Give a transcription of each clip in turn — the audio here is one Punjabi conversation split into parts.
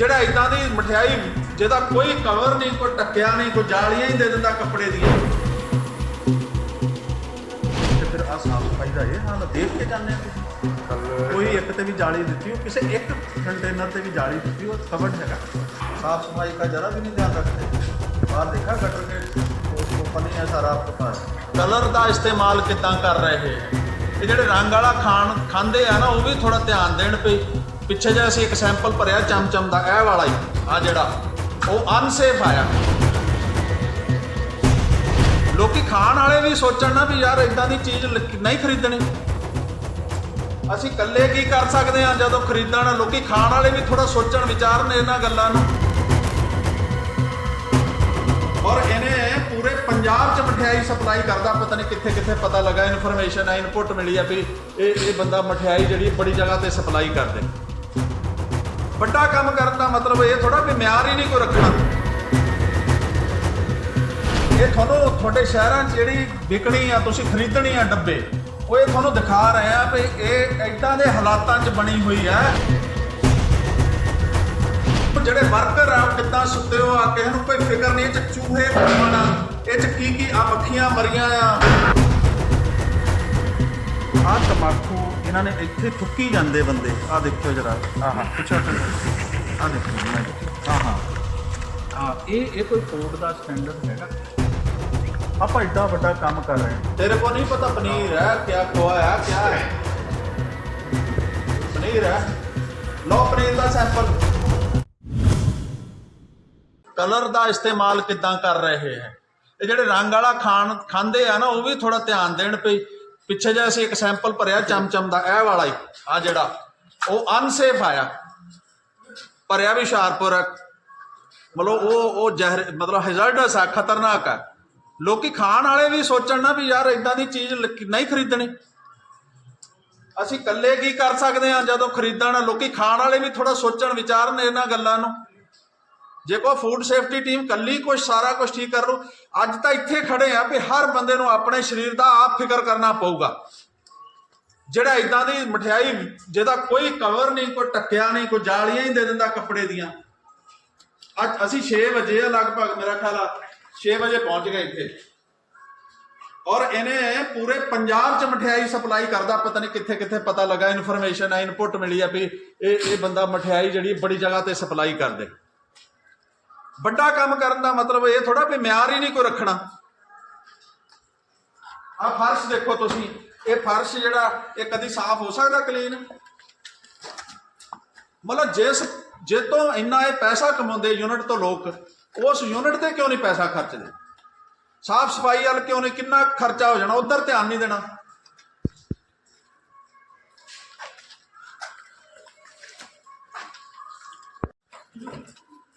ਜਿਹੜਾ ਇਦਾਂ ਦੀ ਮਠਿਆਈ, ਜਿਹਦਾ ਕੋਈ ਕਵਰ ਨਹੀਂ, ਕੋਈ ਟੱਕਿਆ ਨਹੀਂ, ਕੋਈ ਜਾਲੀਆਂ ਹੀ ਦੇ ਦਿੰਦਾ ਕੱਪੜੇ ਦੀਆਂ ਤੇ ਫਿਰ ਆ ਸਾਫ਼ ਸਫ਼ਾਈ ਦਾ ਇਹ ਹਾਲ ਦੇਖ ਕੇ ਜਾਂਦੇ ਆ ਕੋਈ ਇੱਕ ਤੇ ਵੀ ਜਾਲੀ ਦਿੱਤੀ ਉਹ ਕਿਸੇ ਇੱਕ ਕੰਟੇਨਰ ਤੇ ਵੀ ਜਾਲੀ ਦਿੱਤੀ ਉਹ ਕਵਰ ਹੈਗਾ। ਸਾਫ਼ ਸਫ਼ਾਈ ਦਾ ਜਰਾ ਵੀ ਨਹੀਂ ਧਿਆਨ ਰੱਖਦੇ। ਬਾਹਰ ਦੇਖਾ ਗਟਰ ਕੇ ਕੰਪਨੀ ਹੈ ਸਾਰਾ ਆਪਕੇ ਪਾਸ ਕਲਰ ਦਾ ਇਸਤੇਮਾਲ ਕਿਦਾਂ ਕਰ ਰਹੇ ਇਹ? ਜਿਹੜੇ ਰੰਗ ਵਾਲਾ ਖਾਣ, ਖਾਂਦੇ ਆ ਨਾ, ਉਹ ਵੀ ਥੋੜਾ ਧਿਆਨ ਦੇਣ ਪਈ ਪਿੱਛੇ ਜਿਹਾ ਅਸੀਂ ਇੱਕ ਸੈਂਪਲ ਭਰਿਆ ਚਮਚਮ ਦਾ, ਇਹ ਵਾਲਾ ਹੀ ਆ ਜਿਹੜਾ, ਉਹ ਅਨਸੇਫ ਆਇਆ। ਲੋਕੀ ਖਾਣ ਵਾਲੇ ਵੀ ਸੋਚਣ ਨਾ ਵੀ ਯਾਰ ਇਦਾਂ ਦੀ ਚੀਜ਼ ਨਹੀਂ ਖਰੀਦਣੀ। ਅਸੀਂ ਇਕੱਲੇ ਕੀ ਕਰ ਸਕਦੇ ਹਾਂ ਜਦੋਂ ਖਰੀਦਣ? ਲੋਕੀ ਖਾਣ ਵਾਲੇ ਵੀ ਥੋੜਾ ਸੋਚਣ, ਵਿਚਾਰਨ ਇਹਨਾਂ ਗੱਲਾਂ ਨੂੰ। ਔਰ ਇਹਨੇ ਪੂਰੇ ਪੰਜਾਬ 'ਚ ਮਠਿਆਈ ਸਪਲਾਈ ਕਰਦਾ, ਪਤਾ ਨਹੀਂ ਕਿੱਥੇ ਕਿੱਥੇ ਪਤਾ ਲੱਗਾ ਇਨਫੋਰਮੇਸ਼ਨ ਹੈ ਇਨਪੁਟ ਮਿਲੀ ਆ ਵੀ ਇਹ ਇਹ ਬੰਦਾ ਮਠਿਆਈ ਜਿਹੜੀ ਬੜੀ ਜਗ੍ਹਾ ਤੇ ਸਪਲਾਈ ਕਰਦੇ। ਵੱਡਾ ਕੰਮ ਕਰਨ ਦਾ ਮਤਲਬ ਇਹ ਥੋੜਾ ਵੀ ਮਿਆਰ ਹੀ ਨਹੀਂ ਕੋਈ ਰੱਖਣਾ। ਇਹ ਤੁਹਾਨੂੰ ਤੁਹਾਡੇ ਸ਼ਹਿਰਾਂ 'ਚ ਜਿਹੜੀ ਵਿਕਣੀ ਆ, ਤੁਸੀਂ ਖਰੀਦਣੀ ਆ ਡੱਬੇ, ਉਹ ਇਹ ਤੁਹਾਨੂੰ ਦਿਖਾ ਰਹੇ ਆ ਵੀ ਇਹ ਐਦਾਂ ਦੇ ਹਾਲਾਤਾਂ 'ਚ ਬਣੀ ਹੋਈ ਹੈ ਜਿਹੜੇ ਵਰਕਰ ਆ ਕਿੱਦਾਂ ਸੁੱਤੇ ਹੋ ਆ, ਕਿਸੇ ਨੂੰ ਕੋਈ ਫਿਕਰ ਨਹੀਂ, ਇਹ 'ਚ ਚੂਹੇ ਘੁੰਮਣ ਇਹ 'ਚ ਕੀ ਕੀ ਆ, ਮੱਖੀਆਂ ਮਰੀਆਂ ਆ। ਆ ਤਮਾਕੂ ਇਹਨਾਂ ਨੇ ਇੱਥੇ ਥੁੱਕੀ ਜਾਂਦੇ ਬੰਦੇ ਆ ਦੇਖਿਓ ਜਰਾ। ਆਹ ਪੁੱਛੋ ਆ ਦੇਖੋ ਹਾਂ ਹਾਂ। ਹਾਂ ਇਹ ਇਹ ਕੋਈ ਕੋਡ ਦਾ ਸਟੈਂਡਰਡ ਹੈਗਾ? ਆਪਾਂ ਏਡਾ ਵੱਡਾ ਕੰਮ ਕਰ ਰਹੇ ਹਾਂ। ਤੇਰੇ ਕੋ ਨਹੀਂ ਪਤਾ ਪਨੀਰ ਹੈ ਕਿਆ ਖੋਆ ਹੈ ਕਿਆ ਹੈ? ਪਨੀਰ ਹੈ। ਲੋ ਪਨੀਰ ਦਾ ਸੈਂਪਲ ਕਲਰ ਦਾ ਇਸਤੇਮਾਲ ਕਿੱਦਾਂ ਕਰ ਰਹੇ ਹੈ? ਇਹ ਜਿਹੜੇ ਰੰਗ ਵਾਲਾ ਖਾਣ ਖਾਂਦੇ ਆ ਨਾ ਉਹ ਵੀ ਥੋੜਾ ਧਿਆਨ ਦੇਣ ਪਈ ਪਿੱਛੇ ਜੇ ਅਸੀਂ ਇੱਕ ਸੈਂਪਲ ਭਰਿਆ, ਚਮਚਮ ਦਾ, ਇਹ ਵਾਲਾ ਹੀ ਆ ਜਿਹੜਾ। ਉਹ ਅਨਸੇਫ ਆਇਆ। ਭਰਿਆ ਵੀ ਹੁਸ਼ਿਆਰਪੁਰ। ਹੈ ਮਤਲਬ ਉਹ ਉਹ ਜ਼ਹਿਰ, ਮਤਲਬ ਹੈਜ਼ਰਡਸ ਆ, ਖਤਰਨਾਕ ਆ। ਲੋਕੀ ਖਾਣ ਵਾਲੇ ਵੀ ਸੋਚਣ ਨਾ ਵੀ ਯਾਰ ਇਦਾਂ ਦੀ ਚੀਜ਼ ਨਹੀਂ ਖਰੀਦਣੀ। ਅਸੀਂ ਇਕੱਲੇ ਕੀ ਕਰ ਸਕਦੇ ਹਾਂ ਜਦੋਂ ਖਰੀਦਣ? ਲੋਕੀ ਖਾਣ ਵਾਲੇ ਵੀ ਥੋੜਾ ਸੋਚਣ, ਵਿਚਾਰਨ ਇਹਨਾਂ ਗੱਲਾਂ ਨੂੰ। ਜੇ ਕੋਈ ਫੂਡ ਸੇਫਟੀ ਟੀਮ ਕੱਲੀ ਕੁਛ, ਸਾਰਾ ਕੁਝ ਠੀਕ ਕਰ ਲੂ ਅੱਜ ਤਾਂ ਇੱਥੇ ਖੜੇ ਆ ਵੀ ਹਰ ਬੰਦੇ ਨੂੰ ਆਪਣੇ ਸਰੀਰ ਦਾ ਆਪ ਫਿਕਰ ਕਰਨਾ ਪਊਗਾ। ਜਿਹੜਾ ਇਦਾਂ ਦੀ ਮਠਿਆਈ, ਜਿਹਦਾ ਕੋਈ ਕਵਰ ਨਹੀਂ, ਕੋਈ ਟੱਕਿਆ ਨਹੀਂ, ਕੋਈ ਜਾਲੀਆਂ ਹੀ ਦੇ ਦਿੰਦਾ ਕੱਪੜੇ ਦੀਆਂ। ਅੱਜ ਅਸੀਂ 6 ਵਜੇ ਆ ਲਗਭਗ, ਮੇਰਾ ਖਿਆਲ ਆ 6 ਵਜੇ ਪਹੁੰਚ ਗਏ ਇੱਥੇ। ਔਰ ਇਹਨੇ ਪੂਰੇ ਪੰਜਾਬ 'ਚ ਮਠਿਆਈ ਸਪਲਾਈ ਕਰਦਾ, ਪਤਾ ਨਹੀਂ ਕਿੱਥੇ ਕਿੱਥੇ ਪਤਾ ਲੱਗਾ ਇਨਫੋਰਮੇਸ਼ਨ ਆ ਇਨਪੁਟ ਮਿਲੀ ਆ ਵੀ ਇਹ ਇਹ ਬੰਦਾ ਮਠਿਆਈ ਜਿਹੜੀ ਬੜੀ ਜਗ੍ਹਾ ਤੇ ਸਪਲਾਈ ਕਰਦੇ। ਵੱਡਾ ਕੰਮ ਕਰਨ ਦਾ ਮਤਲਬ ਇਹ ਥੋੜਾ ਵੀ ਮਿਆਰ ਹੀ ਨਹੀਂ ਕੋਈ ਰੱਖਣਾ। ਆ ਫਰਸ਼ ਦੇਖੋ ਤੁਸੀਂ, ਇਹ ਫਰਸ਼ ਜਿਹੜਾ, ਇਹ ਕਦੀ ਸਾਫ਼ ਹੋ ਸਕਦਾ ਕਲੀਨ? ਮਤਲਬ ਜਿਸ ਜੇ ਤੋਂ ਇੰਨਾ ਇਹ ਪੈਸਾ ਕਮਾਉਂਦੇ ਯੂਨਿਟ ਤੋਂ ਲੋਕ, ਉਸ ਯੂਨਿਟ ਤੇ ਕਿਉਂ ਨਹੀਂ ਪੈਸਾ ਖਰਚਦੇ? ਸਾਫ਼ ਸਫ਼ਾਈ ਵੱਲ ਕਿਉਂ ਨਹੀਂ, ਕਿੰਨਾ ਖਰਚਾ ਹੋ ਜਾਣਾ, ਉਧਰ ਧਿਆਨ ਨਹੀਂ ਦੇਣਾ।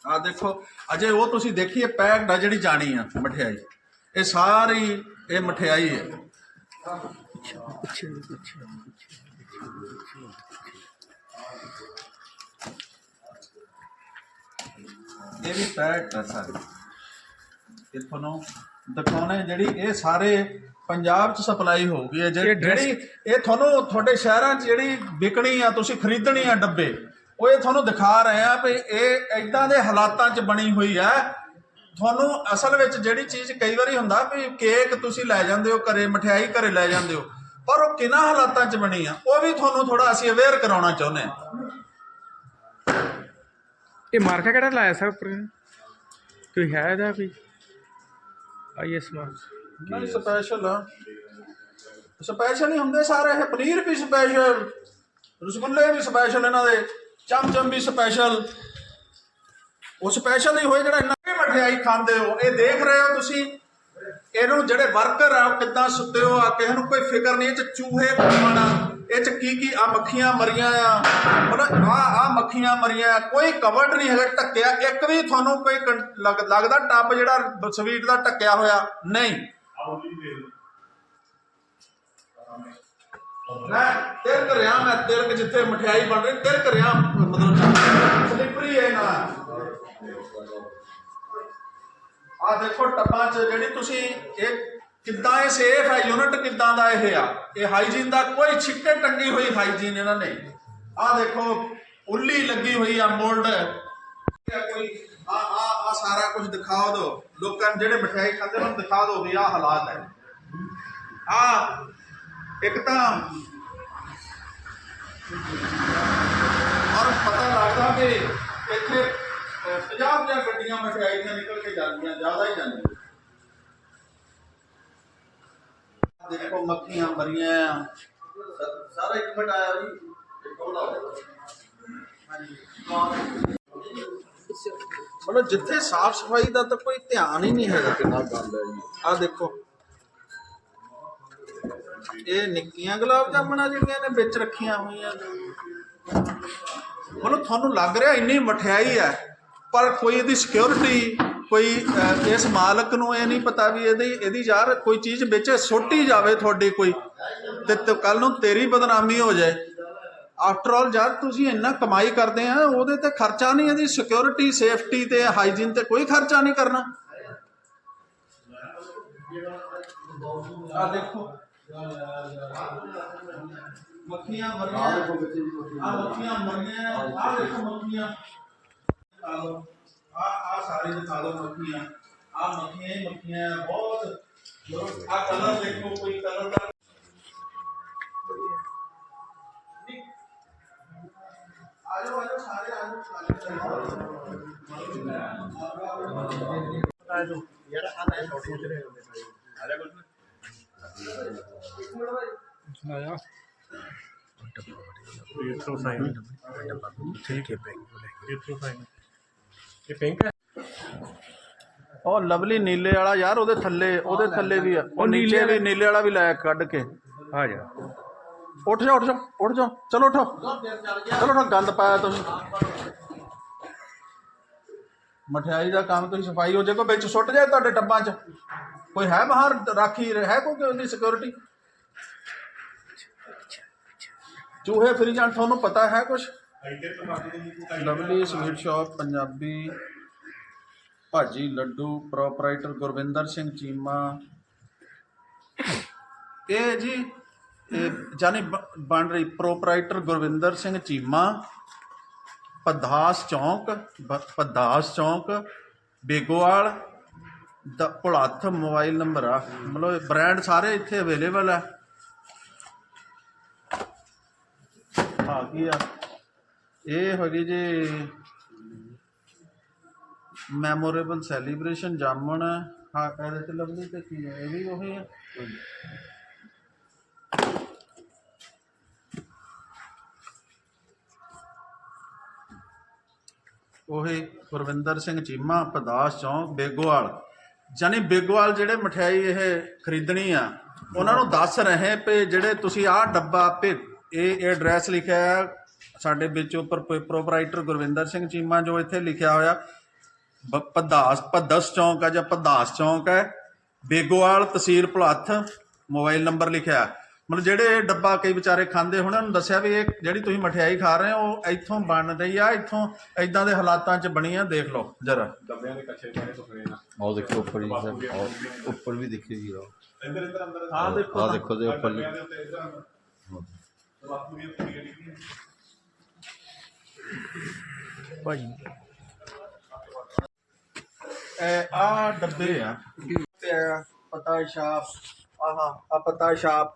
ਆ ਦੇਖੋ ਅਜੇ ਉਹ ਤੁਸੀਂ ਦੇਖੀਏ ਪੈਕਡ ਆ ਜਿਹੜੀ ਜਾਣੀ ਆ ਮਠਿਆਈ। ਇਹ ਸਾਰੀ ਇਹ ਮਠਿਆਈ ਹੈ। ਇਹ ਵੀ ਪੈਕਡ ਆ ਸਾਰੀ। ਇਹ ਤੁਹਾਨੂੰ ਦਿਖਾਉਣੇ ਜਿਹੜੀ ਇਹ ਸਾਰੇ ਪੰਜਾਬ ਚ ਸਪਲਾਈ ਹੋਊਗੀ। ਜਿਹੜੀ ਇਹ ਤੁਹਾਨੂੰ ਤੁਹਾਡੇ ਸ਼ਹਿਰਾਂ 'ਚ ਜਿਹੜੀ ਵਿਕਣੀ ਆ ਤੁਸੀਂ ਖਰੀਦਣੀ ਆ ਡੱਬੇ ਉਹ ਇਹ ਤੁਹਾਨੂੰ ਦਿਖਾ ਰਹੇ ਆ ਵੀ ਇਹ ਐਦਾਂ ਦੇ ਹਾਲਾਤਾਂ 'ਚ ਬਣੀ ਹੋਈ ਹੈ ਤੁਹਾਨੂੰ ਅਸਲ ਵਿੱਚ ਜਿਹੜੀ ਚੀਜ਼ ਕਈ ਵਾਰੀ ਹੁੰਦਾ ਵੀ ਕੇਕ ਤੁਸੀਂ ਲੈ ਜਾਂਦੇ ਹੋ ਘਰੇ ਮਠਿਆਈ ਘਰੇ ਲੈ ਜਾਂਦੇ ਹੋ ਪਰ ਉਹ ਕਿਹਨਾਂ ਹਾਲਾਤਾਂ 'ਚ ਬਣੀ ਆ ਉਹ ਵੀ ਤੁਹਾਨੂੰ ਥੋੜਾ ਅਸੀਂ ਅਵੇਅਰ ਕਰਾਉਣਾ ਚਾਹੁੰਦੇ ਆ। ਇਹ ਮਾਰਕਾ ਕਿਹੜਾ ਲਾਇਆ ਸਰ ਉੱਪਰ? ਕੋਈ ਹੈ ਇਹਦਾ ਕੋਈ? I S mark. ਨਹੀਂ ਸਪੈਸ਼ਲ ਆ। ਸਪੈਸ਼ਲ ਹੀ ਹੁੰਦੇ ਸਾਰੇ ਇਹ ਪਨੀਰ ਵੀ ਸਪੈਸ਼ਲ ਰਸਗੁੱਲੇ ਵੀ ਸਪੈਸ਼ਲ ਇਹਨਾਂ ਦੇ। ਚਮਚਮ ਵੀ ਸਪੈਸ਼ਲ ਉਹ ਸਪੈਸ਼ਲ ਹੀ ਹੋਏ ਜਿਹੜਾ ਇੰਨਾ ਵੀ ਮਠਿਆਈ ਖਾਂਦੇ ਹੋ। ਇਹ ਦੇਖ ਰਹੇ ਹੋ ਤੁਸੀਂ? ਇਹਨੂੰ ਜਿਹੜੇ ਵਰਕਰ ਆ ਕਿੱਦਾਂ ਸੁੱਤੇ ਹੋ? ਆ ਕਿਸੇ ਨੂੰ ਕੋਈ ਫਿਕਰ ਨਹੀਂ, ਇਹ ਚ ਚੂਹੇ ਘੁੰਮਣ ਇਹ ਚ ਕੀ ਕੀ ਆ ਮੱਖੀਆਂ ਮਰੀਆਂ ਆ। ਮਤਲਬ ਆ ਆ ਮੱਖੀਆਂ ਮਰੀਆਂ ਕੋਈ ਕਵਰਡ ਨਹੀਂ ਹੈਗਾ, ਢੱਕਿਆ। ਇੱਕ ਵੀ ਤੁਹਾਨੂੰ ਕੋਈ ਲੱਗਦਾ ਟੱਪ ਜਿਹੜਾ ਸਵੀਟ ਦਾ ਢੱਕਿਆ ਹੋਇਆ, ਨਹੀਂ। ਮੈਂ ਤਿਰਕ ਰਿਹਾ ਮੈਂ ਤਿਰਕ ਜਿੱਥੇ ਮਠਿਆਈ ਬਣ ਰਹੀ ਤਿਲਕ ਰਿਹਾ ਮਤਲਬ ਸਲਿਪਰੀ ਹੈ ਨਾ। ਆ ਦੇਖੋ ਟੱਬਾਂ 'ਚ ਜਿਹੜੀ ਤੁਸੀਂ, ਇਹ ਕਿੱਦਾਂ ਇਹ ਸੇਫ ਹੈ ਯੂਨਿਟ ਕਿੱਦਾਂ ਦਾ ਇਹ ਆ? ਇਹ ਹਾਈਜੀਨ ਦਾ ਕੋਈ ਛਿੱਕੇ ਟੰਗੀ ਹੋਈ ਹਾਈਜੀਨ ਇਹਨਾਂ ਨੇ। ਆ ਦੇਖੋ, ਉੱਲੀ ਲੱਗੀ ਹੋਈ ਆ ਮੋਲਡ ਕੋਈ, ਆ ਆ ਆ ਸਾਰਾ ਕੁਝ ਦਿਖਾ ਦੋ। ਲੋਕਾਂ ਨੂੰ ਜਿਹੜੇ ਮਠਿਆਈ ਖਾਂਦੇ ਉਹਨਾਂ ਨੂੰ ਦਿਖਾ ਦਿਓ ਵੀ ਆ ਹਾਲਾਤ ਹੈ। ਆ ਇੱਕ ਤਾਂ ਔਰ ਪਤਾ ਲੱਗਦਾ ਕਿ ਇੱਥੇ 50 50 ਗੱਡੀਆਂ ਮਠਿਆਈ ਦੀਆਂ ਨਿਕਲ ਕੇ ਜਾਂਦੀਆਂ, ਜ਼ਿਆਦਾ ਹੀ ਜਾਂਦੀਆਂ। ਦੇਖੋ, ਮੱਖੀਆਂ ਮਰੀਆਂ ਸਾਰਾ ਇੱਕ ਮਿੰਟ ਆਇਆ ਜੀ। ਮਤਲਬ ਜਿੱਥੇ ਸਾਫ਼ ਸਫ਼ਾਈ ਦਾ ਤਾਂ ਕੋਈ ਧਿਆਨ ਹੀ ਨਹੀਂ ਹੈਗਾ, ਕਿੰਨਾ ਗੰਦ ਹੈ ਜੀ। ਆਹ ਦੇਖੋ। ਇਹ ਨਿੱਕੀਆਂ ਗੁਲਾਬ ਜਾਮਣਾ ਜਿਹੜੀਆਂ ਨੇ ਵਿੱਚ ਰੱਖੀਆਂ ਹੋਈਆਂ ਮਤਲਬ ਤੁਹਾਨੂੰ ਲੱਗ ਰਿਹਾ ਇੰਨੀ ਮਠਿਆਈ ਹੈ, ਪਰ ਕੋਈ ਇਹਦੀ ਸਿਕਿਉਰਿਟੀ ਕੋਈ ਇਸ ਮਾਲਕ ਨੂੰ ਇਹ ਨਹੀਂ ਪਤਾ ਵੀ ਇਹਦੀ ਇਹਦੀ ਯਾਰ ਕੋਈ ਚੀਜ਼ ਵਿੱਚ, ਸੁੱਟੀ ਜਾਵੇ ਤੁਹਾਡੀ ਕੋਈ। ਤੇ ਕੱਲ ਨੂੰ ਤੇਰੀ ਬਦਨਾਮੀ ਹੋ ਜਾਏ। ਆਫਟਰ ਆਲ ਯਾਰ ਤੁਸੀਂ ਇੰਨਾ ਕਮਾਈ ਕਰਦੇ ਆ, ਉਹਦੇ ਤੇ ਖਰਚਾ ਨਹੀਂ, ਇਹਦੀ ਸਿਕਿਉਰਿਟੀ ਸੇਫਟੀ ਤੇ ਹਾਈਜੀਨ ਤੇ ਕੋਈ ਖਰਚਾ ਨਹੀਂ ਕਰਨਾ। ਆ ਦੇਖੋ। ਮੱਖੀਆਂ ਮਰੀਆਂ ਆ ਮੱਖੀਆਂ ਮਰੀਆਂ ਆ ਦੇਖੋ ਮੱਖੀਆਂ ਆ ਲਓ ਆ ਆ ਸਾਰੀ ਦਿਖਾ ਦਿਓ ਮੱਖੀਆਂ ਆ ਮੱਖੀਆਂ ਹੀ ਮੱਖੀਆਂ ਆ, ਬਹੁਤ ਆ ਕਲਰ ਦੇਖੋ ਕੋਈ ਕਲਰ ਦਾ ਆ ਜਾਓ ਆ ਜਾਓ ਸਾਰੇ ਆ ਜਾਓ ਆਇਆ। ਇਥੋਂ ਸਾਈਨ ਠੀਕ ਹੈ ਪਿੰਕ ਇਥੋਂ ਸਾਈਨ ਇਹ ਪਿੰਕ ਹੈ? ਉਹ ਲਵਲੀ ਨੀਲੇ ਵਾਲਾ ਯਾਰ ਉਹਦੇ ਥੱਲੇ ਉਹਦੇ ਥੱਲੇ ਵੀ ਆ। ਉਹ ਨੀਲੇ ਵੀ ਨੀਲੇ ਵਾਲਾ ਵੀ ਲੈ ਕੱਢ ਕੇ। ਆ ਜਾ। ਉੱਠ ਜਾ ਉੱਠ ਜਾ ਉੱਠ ਜਾ। ਚਲੋ ਉਠੋ। ਚਲੋ ਉਠੋ ਗੰਦ ਪਾਇਆ ਤੁਸੀਂ। ਮਠਿਆਈ ਦਾ ਕੰਮ ਤੁਸੀਂ ਸਫ਼ਾਈ ਹੋ ਜੇ ਕੋਈ ਵਿੱਚ ਸੁੱਟ ਜਾਏ ਤੁਹਾਡੇ ਟੱਬਾਂ 'ਚ। ਕੋਈ ਹੈ ਬਾਹਰ ਰਾਖੀ, ਹੈ ਕੋਈ ਉਹਦੀ ਸਿਕਿਉਰਿਟੀ ਚੂਹੇ ਫਰੀ ਜਾਣ, ਤੁਹਾਨੂੰ ਪਤਾ ਹੈ ਕੁਝ ਲਵਲੀ ਸਵੀਟ ਸ਼ਾਪ ਪੰਜਾਬੀ ਭਾਜੀ ਲੱਡੂ ਪ੍ਰੋਪਰਾਈਟਰ ਗੁਰਵਿੰਦਰ ਸਿੰਘ ਚੀਮਾ। ਇਹ ਜੀ, ਇਹ ਜਾਨੀ ਬਣ ਰਹੀ ਪ੍ਰੋਪਰਾਈਟਰ ਗੁਰਵਿੰਦਰ ਸਿੰਘ ਚੀਮਾ ਪਧਾਸ ਚੌਂਕ, ਬ- ਪਧਾਸ ਚੌਂਕ, ਬੇਗੋਵਾਲ ਦਾ ਭੁਲੱਥ ਮੋਬਾਈਲ ਨੰਬਰ ਆ। ਮਤਲਬ ਬ੍ਰਾਂਡ ਸਾਰੇ ਇੱਥੇ ਅਵੇਲੇਬਲ ਆ। ਹਾਂ ਕੀ ਆ? ਇਹ ਹੈਗੀ ਜੀ ਮੈਮੋਰੇਬਲ ਸੈਲੀਬ੍ਰੇਸ਼ਨ ਜਾਮਣ। ਹਾਂ, ਇਹਦੇ ਤੇ ਲਵਲੀ ਤੇ ਕੀ ਹੈ ਇਹ ਵੀ ਉਹੀ ਹੈ ਉਹੀ ਗੁਰਵਿੰਦਰ ਸਿੰਘ ਚੀਮਾ ਪਦਾਸ ਚੌਂਕ, ਬੇਗੋਵਾਲ। ਜਾਨੀ ਬੇਗੋਵਾਲ ਜਿਹੜੇ ਮਠਿਆਈ ਇਹ ਖਰੀਦਣੀ ਆ, ਉਹਨਾਂ ਨੂੰ ਦੱਸ ਰਹੇ ਪਏ ਜਿਹੜੇ ਤੁਸੀਂ ਆਹ ਡੱਬਾ ਪੇ ਇਹ ਇਹ ਐਡਰੈਸ ਲਿਖਿਆ ਹੈ ਸਾਡੇ ਵਿੱਚ ਉੱਪਰ ਪ੍ਰੋਪਰਾਈਟਰ ਗੁਰਵਿੰਦਰ ਸਿੰਘ ਚੀਮਾ ਜੋ ਇੱਥੇ ਲਿਖਿਆ ਹੋਇਆ ਬ- ਪਦਾਸ ਪਦਸ ਚੌਂਕ ਆ ਜਾਂ ਪਦਾਸ ਚੌਂਕ ਹੈ ਬੇਗੋਵਾਲ ਤਹਿਸੀਲ ਭੁਲੱਥ, ਮੋਬਾਈਲ ਨੰਬਰ ਲਿਖਿਆ। ਮਤਲਬ ਜਿਹੜੇ ਡੱਬਾ ਕਈ ਵਿਚਾਰੇ ਖਾਂਦੇ ਹੋਣ ਉਹਨਾਂ ਨੂੰ ਦੱਸਿਆ ਵੀ ਇਹ ਜਿਹੜੀ ਤੁਸੀਂ ਮਠਿਆਈ ਖਾ ਰਹੇ ਹੋ ਉਹ ਇੱਥੋਂ ਬਣ ਰਹੀ ਆ ਇੱਥੋਂ ਇਦਾਂ ਦੇ ਹਾਲਾਤਾਂ 'ਚ ਬਣੀ ਆ ਦੇਖ ਲਓ ਜਰਾ। ਡੱਬਿਆਂ ਦੇ ਕੱਚੇ ਪਾਣੇ ਸੁੱਕਣੇ ਨਾ ਆਹ ਦੇਖੋ ਉੱਪਰ ਜੀ ਸਰ ਆਹ ਉੱਪਰ ਵੀ ਦੇਖਿਓ ਜੀ ਆਹ ਅੰਦਰ। ਆਹ ਦੇਖੋ ਆਹ ਤਾਂ। ਦੇਖੋ ਦੇ ਉੱਪਰ ਡੱਬਿਆਂ ਦੇ ਉੱਤੇ ਇਧਰ ਬਾਪੂ ਇਹ ਆ ਡੱਬੇ ਆ। ਤੇ ਪਤਾ ਛਾਪ ਆਹਾ ਆ ਪਤਾ ਛਾਪ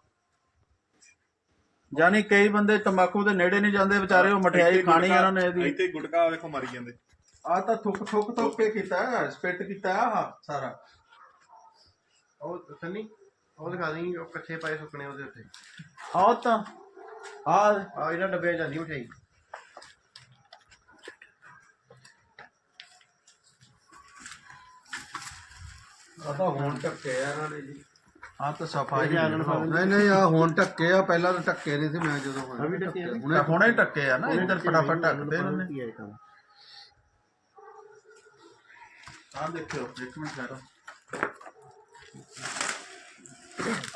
ਜਾਨੀ ਕਈ ਬੰਦੇ ਤੰਬਾਕੂ ਦੇ ਨੇੜੇ ਨਹੀਂ ਜਾਂਦੇ ਵਿਚਾਰੇ ਉਹ ਮਠਿਆਈ ਖਾਣੀ ਇਹਨਾਂ ਨੇ ਇਹਦੀ। ਇੱਥੇ ਗੁਟਕਾ ਵੇਖੋ ਮਰੀ ਜਾਂਦੇ। ਆ ਤਾਂ ਥੁੱਕ ਥੁੱਕ ਥੁੱਕ ਕੇ ਕੀਤਾ ਹੈ ਸਪਿਟ ਕੀਤਾ ਆਹ ਸਾਰਾ। ਉਹ ਸੰਨੀ ਉਹ ਦਿਖਾ ਦੇਂਗੀ ਉਹ ਕੱਚੇ ਪਾਏ ਸੁੱਕਣੇ ਉਹਦੇ ਉੱਤੇ। ਆਹ ਤਾਂ ਆ ਆ ਇਹਨਾਂ ਡੱਬਿਆਂ 'ਚ ਜਾਂਦੀ ਮਠਿਆਈ। ਆ ਤਾਂ ਹੁਣ ਟੱਕੇ ਆ ਇਹਨਾਂ ਨੇ ਜੀ। ਆ ਤਾਂ ਸਫ਼ਾਈ ਨਹੀਂ ਨਹੀਂ ਆ ਹੁਣ ਟੱਕੇ ਆ ਪਹਿਲਾਂ ਤਾਂ ਟੱਕੇ ਨਹੀਂ ਸੀ ਮੈਂ ਜਦੋਂ ਹੋਇਆ ਹੁਣੇ ਹੁਣੇ ਟੱਕੇ ਆ ਨਾ ਇੱਧਰ ਫਟਾਫਟ ਟੱਕਦੇ ਨੇ। ਆ ਦੇਖਿਓ ਇੱਕ ਮਿੰਟ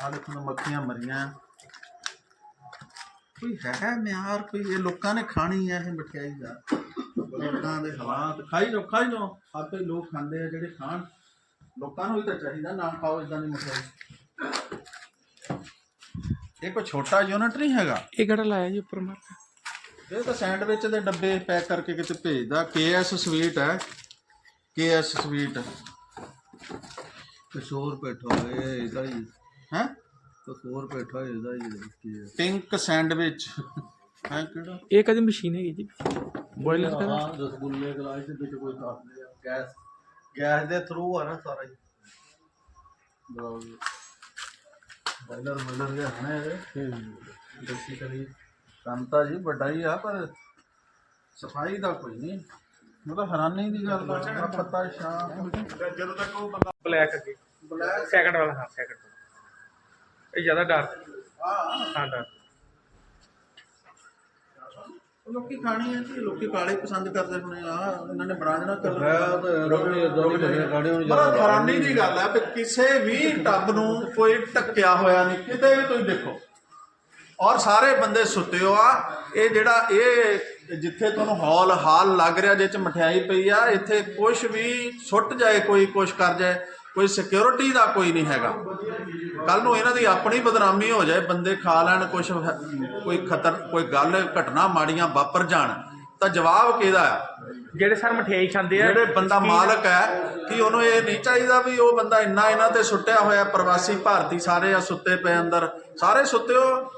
ਆ ਦੇਖੋ ਮੱਖੀਆਂ ਮਰੀਆਂ। ਕੋਈ ਹੈ ਮਿਆਰ ਕੋਈ ਇਹ ਲੋਕਾਂ ਨੇ ਖਾਣੀ ਹੈ ਇਹ ਮਠਿਆਈ ਦਾ। ਲੋਕਾਂ ਦੇ ਹਾਲਾਤ ਖਾਈ ਜਾਓ ਖਾਈ ਜਾਓ। ਆਪੇ ਲੋਕ ਖਾਂਦੇ ਆ ਜਿਹੜੇ ਖਾਣ। ਲੋਕਾਂ ਨੂੰ ਵੀ ਤਾਂ ਚਾਹੀਦਾ ਨਾ ਖਾਓ ਇਦਾਂ ਦੀ ਮਠਿਆਈ। ਇਹ ਕੋਈ ਛੋਟਾ ਯੂਨਿਟ ਨਹੀਂ ਹੈਗਾ? ਇਹ ਕਿਹੜਾ ਲਾਇਆ ਜੀ ਉੱਪਰ ਮਾਰ ਇਹ ਤਾਂ ਸੈਂਡਵਿਚ ਦੇ ਡੱਬੇ ਪੈਕ ਕਰਕੇ ਕਿਤੇ ਭੇਜਦਾ। ਕੇਐਸ ਸਵੀਟ ਹੈ। ਕੇਐਸ ਸਵੀਟ ਕਿਸ਼ੋਰ ਪੇਠਾ ਇਹ ਇਹਦਾ ਹੀ। ਹੈ? ਕਿਸ਼ੋਰ ਪੇਠਾ ਇਹਦਾ ਹੀ ਹੈ ਕੀ ਹੈ ਪਿੰਕ ਸੈਂਡਵਿਚ ਹੈ ਕਿਹੜਾ? ਇਹ ਕਦੀ ਮਸ਼ੀਨ ਹੈਗੀ ਜੀ। ਬੋਇਲਰ ਦਾ ਹਾਂ ਰਸਗੁੱਲੇ ਗਲਾਸ ਦੇ ਵਿੱਚ ਕੋਈ ਕਰਦੇ ਆ। ਗੈਸ ਗੈਸ ਦੇ ਥਰੂ ਆ ਨਾ ਸਾਰਾ। ਹੀ ਬਾਇਲਰ ਮਲਰ ਦੇ ਹਨੇ ਇਹ। ਦੇਸੀ ਕਰੀ ਕੰਮ ਤਾਂ ਜੀ ਵੱਡਾ ਹੀ ਆ ਪਰ ਸਫ਼ਾਈ ਦਾ ਕੋਈ ਨਹੀਂ। ਮਤਲਬ ਹੈਰਾਨੀ ਦੀ ਗੱਲ ਤਾਂ ਪਤਾ ਸ਼ਾਮ ਜਦੋਂ ਤੱਕ ਉਹ ਬੰਦਾ ਬਲੈਕ ਅੱਗੇ। ਬਲੈਕ? ਸੈਕੰਡ ਵਾਲਾ ਹਾਂ ਸੈਕੰਡ ਇਹ ਜ਼ਿਆਦਾ ਡਾਰਕ ਹਾਂ। ਡਾਰਕ ਲੋਕੀ ਖਾਣੀ ਹੈ ਜੀ ਲੋਕੀ ਕਾਲੇ ਪਸੰਦ ਕਰਦੇ ਹੁਣੇ ਆ ਇਹਨਾਂ ਨੇ ਬਰਾਂਜਣਾ ਕਰ ਮੈਂ ਤਾਂ ਰੋਣੀ ਇਦਾਂ ਦੀ ਬਣੇ ਗਾੜੇ ਹੁਣ ਬੜਾ ਹੈਰਾਨੀ ਦੀ ਗੱਲ ਹੈ ਕਿ ਕਿਸੇ ਵੀ ਟੱਬ ਨੂੰ ਕੋਈ ਟੱਕਿਆ ਹੋਇਆ ਨਹੀਂ ਕਿਤੇ ਵੀ ਤੁਸੀਂ ਦੇਖੋ। ਔਰ ਸਾਰੇ ਬੰਦੇ ਸੁੱਤੇ ਹੋ ਆ ਇਹ ਜਿਹੜਾ ਇਹ ਜਿੱਥੇ ਤੁਹਾਨੂੰ ਹਾਲ ਹਾਲ ਲੱਗ ਰਿਹਾ ਜਿਹ ਚ ਮਠਿਆਈ ਪਈ ਆ ਇੱਥੇ ਕੁਝ ਵੀ ਸੁੱਟ ਜਾਏ ਕੋਈ ਕੁਛ ਕਰ ਜਾਏ ਕੋਈ ਸਿਕਿਉਰਿਟੀ ਦਾ ਕੋਈ ਨਹੀਂ ਹੈਗਾ। ਕੱਲ ਨੂੰ ਇਹਨਾਂ ਦੀ ਆਪਣੀ ਬਦਨਾਮੀ ਹੋ ਜਾਏ ਬੰਦੇ ਖਾ ਲੈਣ ਕੁਝ ਕੋਈ ਖਤਰ ਕੋਈ ਗੱਲ ਘਟਨਾ ਮਾੜੀਆਂ ਵਾਪਰ ਜਾਣ ਤਾਂ ਜਵਾਬ ਕਿਹਦਾ ਆ? ਜਿਹੜੇ ਸਰ ਮਠਿਆਈ ਖਾਂਦੇ ਆ ਜਿਹੜੇ ਬੰਦਾ ਮਾਲਕ ਹੈ ਕਿ ਉਹਨੂੰ ਇਹ ਨਹੀਂ ਚਾਹੀਦਾ ਵੀ ਉਹ ਬੰਦਾ ਇੰਨਾ ਇਹਨਾਂ ਤੇ ਸੁੱਟਿਆ ਹੋਇਆ ਪ੍ਰਵਾਸੀ ਭਾਰਤੀ ਸਾਰੇ ਆ ਸੁੱਤੇ ਪਏ ਅੰਦਰ ਸਾਰੇ ਸੁੱਤੇ ਹੋ।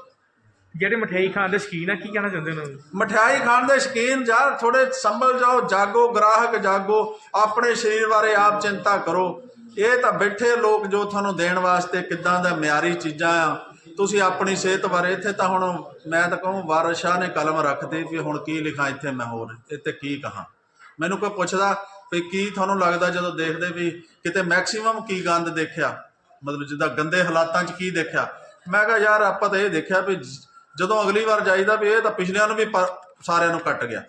ਜਿਹੜੇ ਮਠਿਆਈ ਖਾਣ ਦੇ ਸ਼ਕੀਨ ਆ ਕੀ ਕਹਿਣਾ ਚਾਹੁੰਦੇ ਉਹਨਾਂ? ਨੂੰ ਮਠਿਆਈ ਖਾਣ ਦੇ ਸ਼ਕੀਨ ਯਾਰ ਥੋੜੇ ਸੰਭਲ ਜਾਓ ਜਾਗੋ ਗ੍ਰਾਹਕ ਜਾਗੋ ਆਪਣੇ ਸਰੀਰ ਬਾਰੇ ਆਪ ਚਿੰਤਾ ਕਰੋ। ਇਹ ਤਾਂ ਬੈਠੇ ਲੋਕ ਜੋ ਤੁਹਾਨੂੰ ਦੇਣ ਵਾਸਤੇ ਕਿੱਦਾਂ ਦਾ ਮਿਆਰੀ ਚੀਜ਼ਾਂ ਆ। ਤੁਸੀਂ ਆਪਣੀ ਸਿਹਤ ਬਾਰੇ ਇੱਥੇ ਤਾਂ ਹੁਣ ਮੈਂ ਤਾਂ ਕਹੂੰ ਵਾਰਿਸ ਸ਼ਾਹ ਨੇ ਕਲਮ ਰੱਖਦੇ ਵੀ ਹੁਣ ਕੀ ਲਿਖਾਂ ਇੱਥੇ ਮੈਂ ਹੋਰ, ਇੱਥੇ ਕੀ ਕਹਾਂ। ਮੈਨੂੰ ਕੋਈ ਪੁੱਛਦਾ ਵੀ ਕੀ ਤੁਹਾਨੂੰ ਲੱਗਦਾ ਜਦੋਂ ਦੇਖਦੇ ਵੀ ਕਿਤੇ ਮੈਕਸਿਮਮ ਕੀ ਗੰਦ ਦੇਖਿਆ? ਮਤਲਬ ਜਿੱਦਾਂ ਗੰਦੇ ਹਾਲਾਤਾਂ 'ਚ ਕੀ ਦੇਖਿਆ? ਮੈਂ ਕਿਹਾ ਯਾਰ ਆਪਾਂ ਤਾਂ ਇਹ ਦੇਖਿਆ ਵੀ ਜਦੋਂ ਅਗਲੀ ਵਾਰ ਜਾਈਦਾ ਵੀ ਇਹ ਤਾਂ ਪਿਛਲਿਆਂ ਨੂੰ ਵੀ ਪਰ- ਸਾਰਿਆਂ ਨੂੰ ਕੱਟ ਗਿਆ।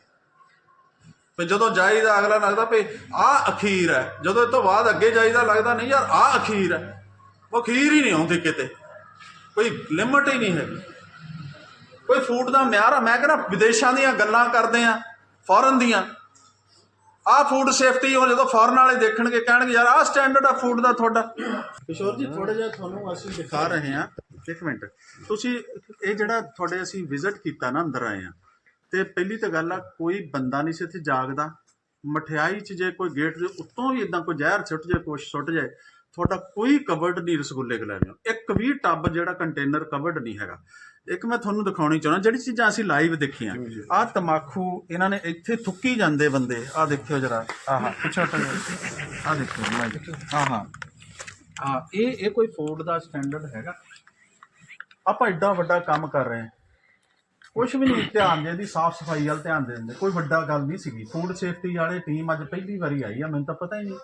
ਵੀ ਜਦੋਂ ਜਾਈਦਾ ਅਗਲਾ ਲੱਗਦਾ ਵੀ ਆਹ ਅਖੀਰ ਹੈ। ਜਦੋਂ ਇਹ ਤੋਂ ਬਾਅਦ ਅੱਗੇ ਜਾਈਦਾ ਲੱਗਦਾ ਨਹੀਂ ਯਾਰ ਆਹ ਅਖੀਰ ਹੈ। ਉਹ ਅਖੀਰ ਹੀ ਨਹੀਂ ਆਉਂਦੀ ਕਿਤੇ। ਕੋਈ ਲਿਮਟ ਹੀ ਨਹੀਂ ਹੈਗੀ ਕੋਈ ਫੂਡ ਦਾ ਮਿਆਰ ਆ। ਮੈਂ ਕਹਿੰਦਾ ਵਿਦੇਸ਼ਾਂ ਦੀਆਂ ਗੱਲਾਂ ਕਰਦੇ ਆ ਫੋਰਨ ਦੀਆਂ। ਆਹ ਫੂਡ ਸੇਫਟੀ ਉਹ ਜਦੋਂ ਫੋਰਨ ਵਾਲੇ ਦੇਖਣਗੇ ਕਹਿਣਗੇ ਯਾਰ ਆਹ ਸਟੈਂਡਰਡ ਆ ਫੂਡ ਦਾ ਤੁਹਾਡਾ। ਕਿਸ਼ੋਰ ਜੀ ਥੋੜਾ ਜਿਹਾ ਤੁਹਾਨੂੰ ਅਸੀਂ ਦਿਖਾ ਰਹੇ ਹਾਂ। ਇੱਕ ਮਿੰਟ। ਤੁਸੀਂ ਇਹ ਜਿਹੜਾ ਤੁਹਾਡੇ ਅਸੀਂ ਵਿਜ਼ਿਟ ਕੀਤਾ ਨਾ ਅੰਦਰ ਆਏ ਆ ਤੇ ਪਹਿਲੀ ਤਾਂ ਗੱਲ ਆ ਕੋਈ ਬੰਦਾ ਨਹੀਂ ਸੀ ਇੱਥੇ ਜਾਗਦਾ। ਮਠਿਆਈ 'ਚ ਜੇ ਕੋਈ ਗੇਟ ਦੇ ਉੱਤੋਂ ਵੀ ਇਦਾਂ ਕੋਈ ਜ਼ਹਿਰ ਸੁੱਟ ਜਾਏ ਕੁਛ ਸੁੱਟ ਜਾਏ ਤੁਹਾਡਾ ਕੋਈ ਕਵਰਡ ਨਹੀਂ ਰਸਗੁੱਲੇ ਗਲਾਵੇਂ ਇੱਕ ਵੀ ਟੱਬ ਜਿਹੜਾ ਕੰਟੇਨਰ ਕਵਰਡ ਨਹੀਂ ਹੈਗਾ। ਇੱਕ ਮੈਂ ਤੁਹਾਨੂੰ ਦਿਖਾਉਣੀ ਚਾਹੁੰਦਾ ਜਿਹੜੀ ਚੀਜ਼ਾਂ ਅਸੀਂ ਲਾਈਵ ਦੇਖੀਆਂ ਆਹ ਤਮਾਕੂ ਇਹਨਾਂ ਨੇ ਇੱਥੇ ਥੁੱਕੀ ਜਾਂਦੇ ਬੰਦੇ ਆਹ ਦੇਖਿਓ ਜਰਾ ਆਹ ਪਿੱਛੇ ਹਟੋ ਆਹ ਦੇਖੋ ਮੈਂ ਆਹ ਹਾਂ। ਇਹ ਇਹ ਕੋਈ ਫੂਡ ਦਾ ਸਟੈਂਡਰਡ ਹੈਗਾ? ਆਪਾਂ ਐਡਾ ਵੱਡਾ ਕੰਮ ਕਰ ਰਹੇ ਹਾਂ। ਕੁਝ ਵੀ ਨਹੀਂ ਧਿਆਨ ਦੇ ਦੀ ਸਾਫ਼ ਸਫ਼ਾਈ ਵੱਲ ਧਿਆਨ ਦੇ ਦਿੰਦੇ ਕੋਈ ਵੱਡਾ ਗੱਲ ਨਹੀਂ ਸੀਗੀ। ਫੂਡ ਸੇਫਟੀ ਵਾਲੇ ਟੀਮ ਅੱਜ ਪਹਿਲੀ ਵਾਰੀ ਆਈ ਆ, ਮੈਨੂੰ ਤਾਂ ਪਤਾ ਹੀ ਨਹੀਂ।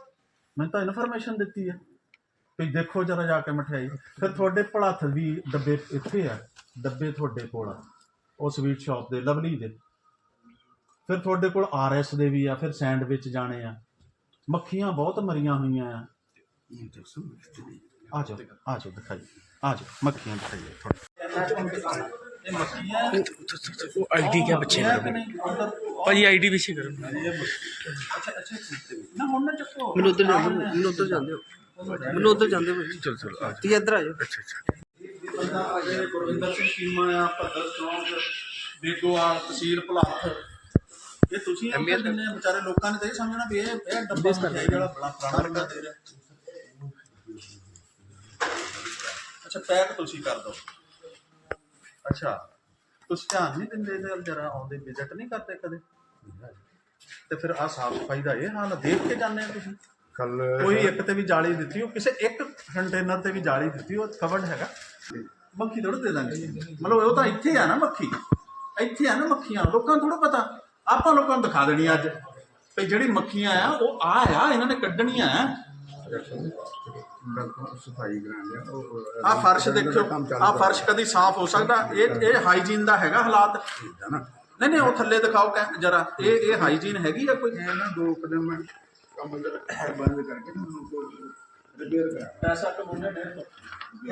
ਮੈਨੂੰ ਤਾਂ ਇਨਫੋਰਮੇਸ਼ਨ ਦਿੱਤੀ ਆ। ਵੀ ਦੇਖੋ ਜਰਾ ਜਾ ਕੇ ਮਠਿਆਈ। ਫਿਰ ਤੁਹਾਡੇ ਭੜਾਥ ਵੀ ਡੱਬੇ ਇੱਥੇ ਆ, ਡੱਬੇ ਤੁਹਾਡੇ ਕੋਲ ਆ, ਉਹ ਸਵੀਟ ਸ਼ਾਪ ਦੇ, ਲਵਲੀ ਦੇ। ਫਿਰ ਤੁਹਾਡੇ ਕੋਲ ਆਰਐਸ ਦੇ ਵੀ ਆ, ਫਿਰ ਸੈਂਡਵਿਚ ਜਾਣੇ ਆ। ਮੱਖੀਆਂ ਬਹੁਤ ਮਰੀਆਂ ਹੋਈਆਂ ਆ। ਆ ਜਾਓ ਆ ਜਾਓ, ਦਿਖਾਈ। ਆ ਜਾਓ, ਮੱਖੀਆਂ ਦਿਖਾਈ ਥੋੜਾ ਇਹ ਮੱਖੀਆਂ ਉਹ ਆਈਡੀ ਕਿਆ ਬੱਚੇ ਹੈ ਕਿ ਨਹੀਂ ਅੰਦਰ ਭਾਜੀ ਆਈਡੀ ਪਿੱਛੇ ਕਰੋ। ਅੱਛਾ ਅੱਛਾ ਨਾ ਹੁਣ ਨਾ ਚੱਕੋ। ਮੈਨੂੰ ਉਧਰ ਜਾਂਦੇ ਮੈਨੂੰ ਉਧਰ ਜਾਂਦੇ ਮੈਨੂੰ ਉਧਰ ਜਾਂਦੇ ਭਾਜੀ। ਚਲ ਚਲ ਆ ਤੁਸੀਂ ਇੱਧਰ ਆ ਜਾਓ। ਅੱਛਾ ਅੱਛਾ। ਬੰਦਾ ਅਜੇ ਗੁਰਵਿੰਦਰ ਸਿੰਘ ਚੀਮਾ ਆ ਭੱਦਰ ਚੌਂਕ ਬੇਗੋਵਾਲ ਤਹਿਸੀਲ ਭਲਾਖ ਇਹ ਤੁਸੀਂ ਅੰਮ੍ਰਿਤ ਦਿੰਦੇ ਆ ਵਿਚਾਰੇ ਲੋਕਾਂ ਨੇ ਤਾਂ ਇਹ ਸਮਝਣਾ ਵੀ ਇਹ ਇਹ ਡੱਬਾ ਮਠਿਆਈ ਵਾਲਾ ਬੜਾ ਪੁਰਾਣਾ ਬੰਦਾ ਦੇ ਰਿਹਾ। ਅੱਛਾ ਪੈਕ ਤੁਸੀਂ ਕਰ ਦਿਓ। ਅੱਛਾ ਤੁਸੀਂ ਧਿਆਨ ਨਹੀਂ ਦਿੰਦੇ ਇਹਦੇ ਵੱਲ ਜਰਾ ਆਉਂਦੇ ਵਿਜ਼ਿਟ ਨਹੀਂ ਕਰਦੇ ਕਦੇ? ਤੇ ਫਿਰ ਆ ਸਾਫ਼ ਸਫ਼ਾਈ ਦਾ ਇਹ ਹਾਲ ਆ, ਦੇਖ ਕੇ ਜਾਂਦੇ ਆ ਤੁਸੀਂ? ਕੱਲ ਕੋਈ ਇੱਕ ਤੇ ਵੀ ਜਾਲੀ ਦਿੱਤੀ ਉਹ ਕਿਸੇ ਇੱਕ ਕੰਟੇਨਰ ਤੇ ਵੀ ਜਾਲੀ ਦਿੱਤੀ ਉਹ ਕਵਰਡ ਹੈਗਾ? ਮੱਖੀ ਥੋੜਾ ਦੇ ਦਾਂਗੇ। ਮਤਲਬ ਉਹ ਤਾਂ ਇੱਥੇ ਆ ਨਾ ਮੱਖੀ। ਇੱਥੇ ਆ ਨਾ ਮੱਖੀਆਂ ਲੋਕਾਂ ਨੂੰ ਥੋੜਾ ਪਤਾ। ਆਪਾਂ ਲੋਕਾਂ ਨੂੰ ਦਿਖਾ ਦੇਣੀ ਅੱਜ। ਤੇ ਜਿਹੜੀ ਮੱਖੀਆਂ ਆ ਉਹ ਆ ਆ ਇਹਨਾਂ ਨੇ ਕੱਢਣੀਆਂ ਆ। ਸਫ਼ਾਈ ਕਰਾਉਂਦੇ ਆ ਉਹ ਆ ਫਰਸ਼ ਦੇਖਿਓ ਆ ਫਰਸ਼ ਕਦੀ ਸਾਫ਼ ਹੋ ਸਕਦਾ? ਇਹ ਇਹ ਹਾਈਜੀਨ ਦਾ ਹੈਗਾ ਹਾਲਾਤ। ਨਹੀਂ ਨਹੀਂ ਉਹ ਥੱਲੇ ਦਿਖਾਓ ਜਰਾ। ਇਹ ਇਹ ਹਾਈਜੀਨ ਹੈਗੀ ਆ ਕੋਈ? ਨਾ ਦੋ ਕਦਮ ਕੰਮ ਬੰਦ ਕਰਕੇ ਨਾ ਪੈਸਾ ਕਮਾਉਣੇ ਤੋਂ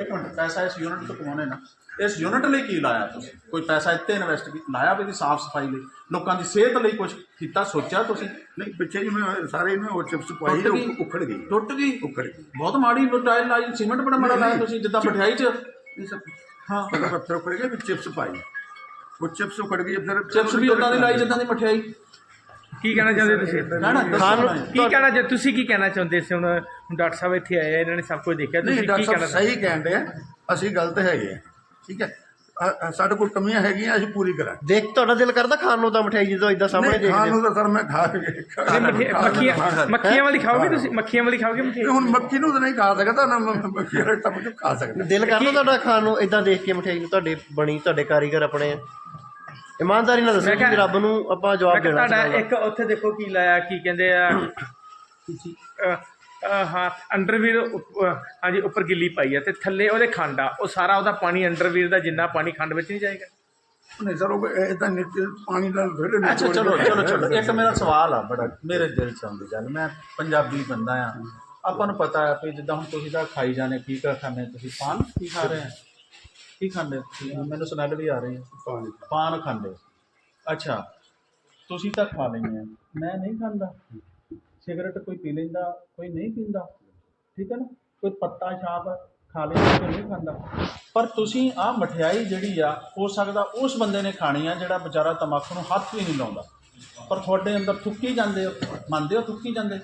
ਇੱਕ ਮਿੰਟ ਪੈਸਾ ਇਸ ਯੂਨਿਟ ਤੋਂ ਕਮਾਉਣੇ ਨਾ। ਇਸ ਯੂਨਿਟ ਲਈ ਕੀ ਲਾਇਆ ਤੁਸੀਂ? ਕੋਈ ਪੈਸਾ ਇੱਥੇ ਇਨਵੈਸਟ ਲਾਇਆ ਵੀ ਸਾਫ਼ ਸਫ਼ਾਈ ਲਈ? ਲੋਕਾਂ ਦੀ ਸਿਹਤ ਲਈ ਕੁਝ ਕੀਤਾ ਸੋਚਿਆ ਤੁਸੀਂ? ਨਹੀਂ ਪਿੱਛੇ ਜਿਵੇਂ ਸਾਰੇ ਇਹਨੂੰ ਉਹ ਚਿਪਸ ਪਾਈ। ਉਖੜ ਗਈ। ਟੁੱਟ ਗਈ? ਉਖੜ ਗਈ। ਬਹੁਤ ਮਾੜੀ ਟਾਇਲ ਲਾਈ ਸੀਮੈਂਟ ਬੜਾ ਮਾੜਾ ਲਾਇਆ ਤੁਸੀਂ ਜਿੱਦਾਂ ਮਠਿਆਈ 'ਚ। ਇਹ ਸਭ ਹਾਂ। ਪੱਥਰ ਉਖੜ ਗਿਆ ਵਿੱਚ ਚਿਪਸ ਪਾਈ। ਉਹ ਚਿਪਸ ਉਖੜ ਗਈ ਫਿਰ ਚਿਪਸ ਵੀ ਉਦਾਂ ਦੀ ਲਾਈ ਜਿੱਦਾਂ ਦੀ ਮਠਿਆਈ। ਕੀ ਕਹਿਣਾ ਚਾਹੁੰਦੇ ਤੁਸੀਂ? ਨਾ ਨਾ ਦੱਸੋ ਨਾ ਜੀ। ਕੀ ਕਹਿਣਾ ਚਾਹ ਤੁਸੀਂ ਕੀ ਕਹਿਣਾ ਚਾਹੁੰਦੇ ਸੀ? ਹੁਣ ਹੁਣ ਡਾਕਟਰ ਸਾਹਿਬ ਇੱਥੇ ਆਏ ਆ, ਇਹਨਾਂ ਨੇ ਸਭ ਕੁਝ ਦੇਖਿਆ ਨਹੀਂ ਤੁਸੀਂ ਡਾਕਟਰ ਕੀ ਸਾਹਿਬ ਕਹਿਣਾ ਸਹੀ ਕਹਿੰਦੇ ਆ ਅਸੀਂ ਗਲਤ ਹੈਗੇ ਆ ਠੀਕ ਹੈ? ਅ- ਅ- ਸਾਡੇ ਕੋਲ ਕਮੀਆਂ ਹੈਗੀਆਂ ਅਸੀਂ ਪੂਰੀ ਕਰਾਂਗੇ। ਦੇਖ ਤੁਹਾਡਾ ਦਿਲ ਕਰਦਾ ਖਾਣ ਨੂੰ ਤਾਂ ਮਠਿਆਈ ਜਦੋਂ ਇਦਾਂ ਸਾਹਮਣੇ ਨਹੀਂ ਖਾਣ ਦੇਖਦੇ ਨੂੰ ਤਾਂ ਸਰ ਮੈਂ ਖਾ ਕੇ ਇਹ ਮੱਖੀ- ਮੱਖੀਆਂ ਮੱਖੀਆਂ ਵਾਲੀ ਖਾਓਗੇ ਤੁਸੀਂ? ਮੱਖੀਆਂ ਵਾਲੀ ਖਾਓਗੇ ਮਠਿਆਈ? ਹੁਣ ਮੱਕੀ ਨੂੰ ਤਾਂ ਨਹੀਂ ਖਾ ਸਕਦਾ ਨਾ ਮ- ਮੱਕੀ ਵਾਲੇ ਟੱਪ ਕੇ ਖਾ ਸਕਦਾ। ਦਿਲ ਕਰਦਾ ਤੁਹਾਡਾ ਖਾਣ ਨੂੰ ਇਦਾਂ ਦੇਖ ਕੇ ਮਠਿਆਈ ਨੂੰ ਤੁਹਾਡੇ ਬਣੀ ਤੁਹਾਡੇ ਕਾਰੀਗਰ ਆਪਣੇ। ਇਮਾਨਦਾਰੀ ਨਾਲ ਦੱਸੋ ਕਿ ਰੱਬ ਨੂੰ ਆਪਾਂ ਜਵਾਬ ਦੇਣਾ ਤੁਹਾਡਾ ਚਾਹੀਦਾ। ਇੱਕ ਉੱਥੇ ਦੇਖੋ ਕੀ ਲਾਇਆ ਕੀ ਕਹਿੰਦੇ ਆ ਹਾਂ ਅੰਡਰਵੀਰ ਹਾਂਜੀ ਉੱਪਰ ਗਿੱਲੀ ਪਾਈ ਆ ਤੇ ਥੱਲੇ ਉਹਦੇ ਖੰਡ ਆ ਉਹ ਸਾਰਾ ਉਹਦਾ ਪਾਣੀ ਅੰਡਰਵੀਰ ਦਾ ਜਿੰਨਾ ਪਾਣੀ ਖੰਡ ਵਿੱਚ ਨਹੀਂ ਜਾਏਗਾ। ਨਹੀਂ ਸਰ ਉਹ ਇਦਾਂ ਨਿੱਤ ਪਾਣੀ ਨਾਲ ਥੋੜੇ ਅੱਛਾ ਚਲੋ ਚਲੋ ਚਲੋ। ਇੱਕ ਮੇਰਾ ਸਵਾਲ ਆ ਬੜਾ ਮੇਰੇ ਦਿਲ ਚ ਆਉਂਦੀ ਗੱਲ। ਮੈਂ ਪੰਜਾਬੀ ਬੰਦਾ ਆ। ਆਪਾਂ ਨੂੰ ਪਤਾ ਹੈ ਕਿ ਜਿੱਦਾਂ ਹੁਣ ਤੁਸੀਂ ਤਾਂ ਖਾਈ ਜਾਣੇ ਕੀ ਕਰ ਖਾਣੇ ਤੁਸੀਂ ਪਾਨ ਕੀ ਖਾ ਰਹੇ ਆ ਕੀ ਖਾਂਦੇ ਮੈਨੂੰ ਸਮੈਲ ਵੀ ਆ ਰਹੀ ਹੈ ਪਾਣੀ ਪਾਨ ਖਾਂਦੇ। ਅੱਛਾ। ਤੁਸੀਂ ਤਾਂ ਖਾ ਲੈਂਦੇ ਆ। ਮੈਂ ਨਹੀਂ ਖਾਂਦਾ। ਸਿਗਰਟ ਕੋਈ ਪੀ ਲੈਂਦਾ ਕੋਈ ਨਹੀਂ ਪੀਂਦਾ। ਠੀਕ ਹੈ ਨਾ? ਕੋਈ ਪੱਤਾ ਛਾਪ ਖਾ ਲੈਂਦਾ ਕੋਈ ਨਹੀਂ ਖਾਂਦਾ। ਪਰ ਤੁਸੀਂ ਆਹ ਮਠਿਆਈ ਜਿਹੜੀ ਆ ਹੋ ਸਕਦਾ ਉਸ ਬੰਦੇ ਨੇ ਖਾਣੀ ਆ ਜਿਹੜਾ ਵਿਚਾਰਾ ਤਮਾਕੂ ਨੂੰ ਹੱਥ ਵੀ ਨਹੀਂ ਲਾਉਂਦਾ। ਪਰ ਤੁਹਾਡੇ ਅੰਦਰ ਥੁੱਕੀ ਜਾਂਦੇ ਹੋ। ਮੰਨਦੇ ਹੋ ਥੁੱਕੀ ਜਾਂਦੇ?